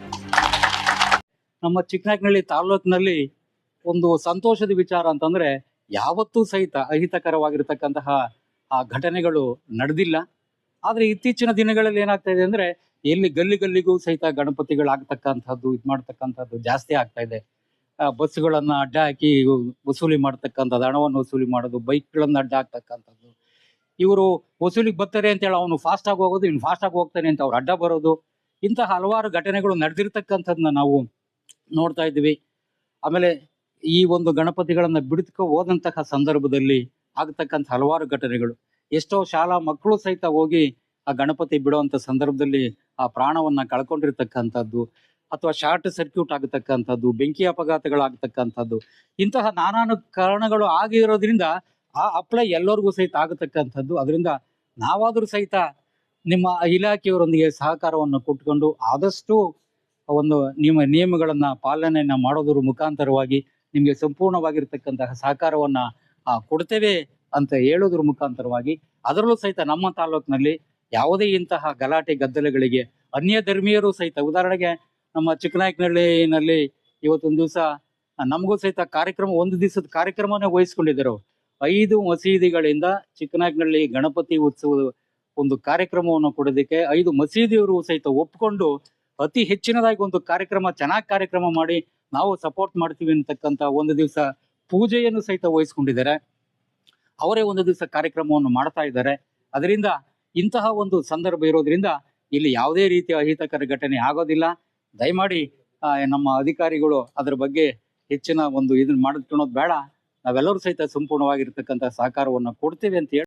ನಮ್ಮ ಚಿಕ್ಕನಹಳ್ಳಿ ತಾಲೂಕಿನಲ್ಲಿ ಒಂದು ಸಂತೋಷದ ವಿಚಾರ ಅಂತಂದ್ರೆ ಯಾವತ್ತೂ ಸಹಿತ ಅಹಿತಕರವಾಗಿರ್ತಕ್ಕಂತಹ ಆ ಘಟನೆಗಳು ನಡೆದಿಲ್ಲ. ಆದ್ರೆ ಇತ್ತೀಚಿನ ದಿನಗಳಲ್ಲಿ ಏನಾಗ್ತಾ ಇದೆ ಅಂದ್ರೆ ಎಲ್ಲಿ ಗಲ್ಲಿ ಗಲ್ಲಿಗೂ ಸಹಿತ ಗಣಪತಿಗಳಾಗ್ತಕ್ಕಂಥದ್ದು ಇದು ಮಾಡ್ತಕ್ಕಂಥದ್ದು ಜಾಸ್ತಿ ಆಗ್ತಾ ಇದೆ. ಆ, ಬಸ್ಸುಗಳನ್ನ ಅಡ್ಡ ಹಾಕಿ ವಸೂಲಿ ಮಾಡ್ತಕ್ಕಂಥದ್ದು ಹಣವನ್ನು ವಸೂಲಿ ಮಾಡೋದು ಬೈಕ್ಗಳನ್ನು ಅಡ್ಡ ಹಾಕ್ತಕ್ಕಂಥದ್ದು ಇವರು ವಸೂಲಿಗೆ ಬರ್ತಾರೆ ಅಂತೇಳಿ ಅವನು ಫಾಸ್ಟ್ ಆಗಿ ಹೋಗೋದು ಇನ್ನು ಫಾಸ್ಟ್ ಆಗಿ ಹೋಗ್ತಾನೆ ಅಂತ ಅವ್ರು ಅಡ್ಡ ಬರೋದು. ಇಂತಹ ಹಲವಾರು ಘಟನೆಗಳು ನಡೆದಿರ್ತಕ್ಕಂಥದ್ದನ್ನ ನಾವು ನೋಡ್ತಾ ಇದ್ವಿ ಆಮೇಲೆ ಈ ಒಂದು ಗಣಪತಿಗಳನ್ನು ಬಿಡಿಸ್ಕೊ ಹೋದಂತಹ ಸಂದರ್ಭದಲ್ಲಿ ಆಗತಕ್ಕಂಥ ಹಲವಾರು ಘಟನೆಗಳು. ಎಷ್ಟೋ ಶಾಲಾ ಮಕ್ಕಳು ಸಹಿತ ಹೋಗಿ ಆ ಗಣಪತಿ ಬಿಡುವಂಥ ಸಂದರ್ಭದಲ್ಲಿ ಆ ಪ್ರಾಣವನ್ನ ಕಳ್ಕೊಂಡಿರ್ತಕ್ಕಂಥದ್ದು. ಅಥವಾ ಶಾರ್ಟ್ ಸರ್ಕ್ಯೂಟ್ ಆಗತಕ್ಕಂಥದ್ದು, ಬೆಂಕಿ ಅಪಘಾತಗಳಾಗತಕ್ಕಂಥದ್ದು, ಇಂತಹ ನಾನಾನು ಕಾರಣಗಳು ಆಗಿರೋದ್ರಿಂದ ಆ ಅಪ್ಲೈ ಎಲ್ಲರಿಗೂ ಸಹಿತ ಆಗತಕ್ಕಂಥದ್ದು. ಅದರಿಂದ ನಾವಾದರೂ ಸಹಿತ ನಿಮ್ಮ ಇಲಾಖೆಯವರೊಂದಿಗೆ ಸಹಕಾರವನ್ನು ಕೊಟ್ಕೊಂಡು ಆದಷ್ಟು ಒಂದು ನಿಮ್ಮ ನಿಯಮಗಳನ್ನು ಪಾಲನೆಯನ್ನು ಮಾಡೋದ್ರ ಮುಖಾಂತರವಾಗಿ ನಿಮಗೆ ಸಂಪೂರ್ಣವಾಗಿರ್ತಕ್ಕಂತಹ ಸಹಕಾರವನ್ನು ಕೊಡ್ತೇವೆ ಅಂತ ಹೇಳೋದ್ರ ಮುಖಾಂತರವಾಗಿ ಅದರಲ್ಲೂ ಸಹಿತ ನಮ್ಮ ತಾಲೂಕಿನಲ್ಲಿ ಯಾವುದೇ ಇಂತಹ ಗಲಾಟೆ ಗದ್ದಲೆಗಳಿಗೆ ಅನ್ಯ ಧರ್ಮೀಯರು ಸಹಿತ, ಉದಾಹರಣೆಗೆ ನಮ್ಮ ಚಿಕ್ಕನಾಯಕನಹಳ್ಳಿನಲ್ಲಿ ಇವತ್ತೊಂದು ದಿವಸ ನಮಗೂ ಸಹಿತ ಕಾರ್ಯಕ್ರಮ, ಒಂದು ದಿವಸದ ಕಾರ್ಯಕ್ರಮನೇ ವಹಿಸ್ಕೊಂಡಿದ್ದರು. ಐದು ಮಸೀದಿಗಳಿಂದ ಚಿಕ್ಕನಾಯಕನಹಳ್ಳಿ ಗಣಪತಿ ಉತ್ಸವದ ಒಂದು ಕಾರ್ಯಕ್ರಮವನ್ನು ಕೊಡೋದಕ್ಕೆ, ಐದು ಮಸೀದಿಯವರು ಸಹಿತ ಒಪ್ಪಿಕೊಂಡು ಅತಿ ಹೆಚ್ಚಿನದಾಗಿ ಒಂದು ಕಾರ್ಯಕ್ರಮ, ಚೆನ್ನಾಗಿ ಕಾರ್ಯಕ್ರಮ ಮಾಡಿ ನಾವು ಸಪೋರ್ಟ್ ಮಾಡ್ತೀವಿ ಅಂತಕ್ಕಂಥ ಒಂದು ದಿವಸ ಪೂಜೆಯನ್ನು ಸಹಿತ ವಹಿಸ್ಕೊಂಡಿದ್ದಾರೆ. ಅವರೇ ಒಂದು ದಿವಸ ಕಾರ್ಯಕ್ರಮವನ್ನು ಮಾಡ್ತಾ ಇದ್ದಾರೆ. ಅದರಿಂದ ಇಂತಹ ಒಂದು ಸಂದರ್ಭ ಇರೋದ್ರಿಂದ ಇಲ್ಲಿ ಯಾವುದೇ ರೀತಿಯ ಅಹಿತಕರ ಘಟನೆ ಆಗೋದಿಲ್ಲ. ದಯಮಾಡಿ ನಮ್ಮ ಅಧಿಕಾರಿಗಳು ಅದ್ರ ಬಗ್ಗೆ ಹೆಚ್ಚಿನ ಒಂದು ಇದನ್ನ ಮಾಡಿಕೊಳ್ಳೋದು ಬೇಡ. ನಾವೆಲ್ಲರೂ ಸಹಿತ ಸಂಪೂರ್ಣವಾಗಿರ್ತಕ್ಕಂಥ ಸಹಕಾರವನ್ನು ಕೊಡ್ತೇವೆ ಅಂತ ಹೇಳಿ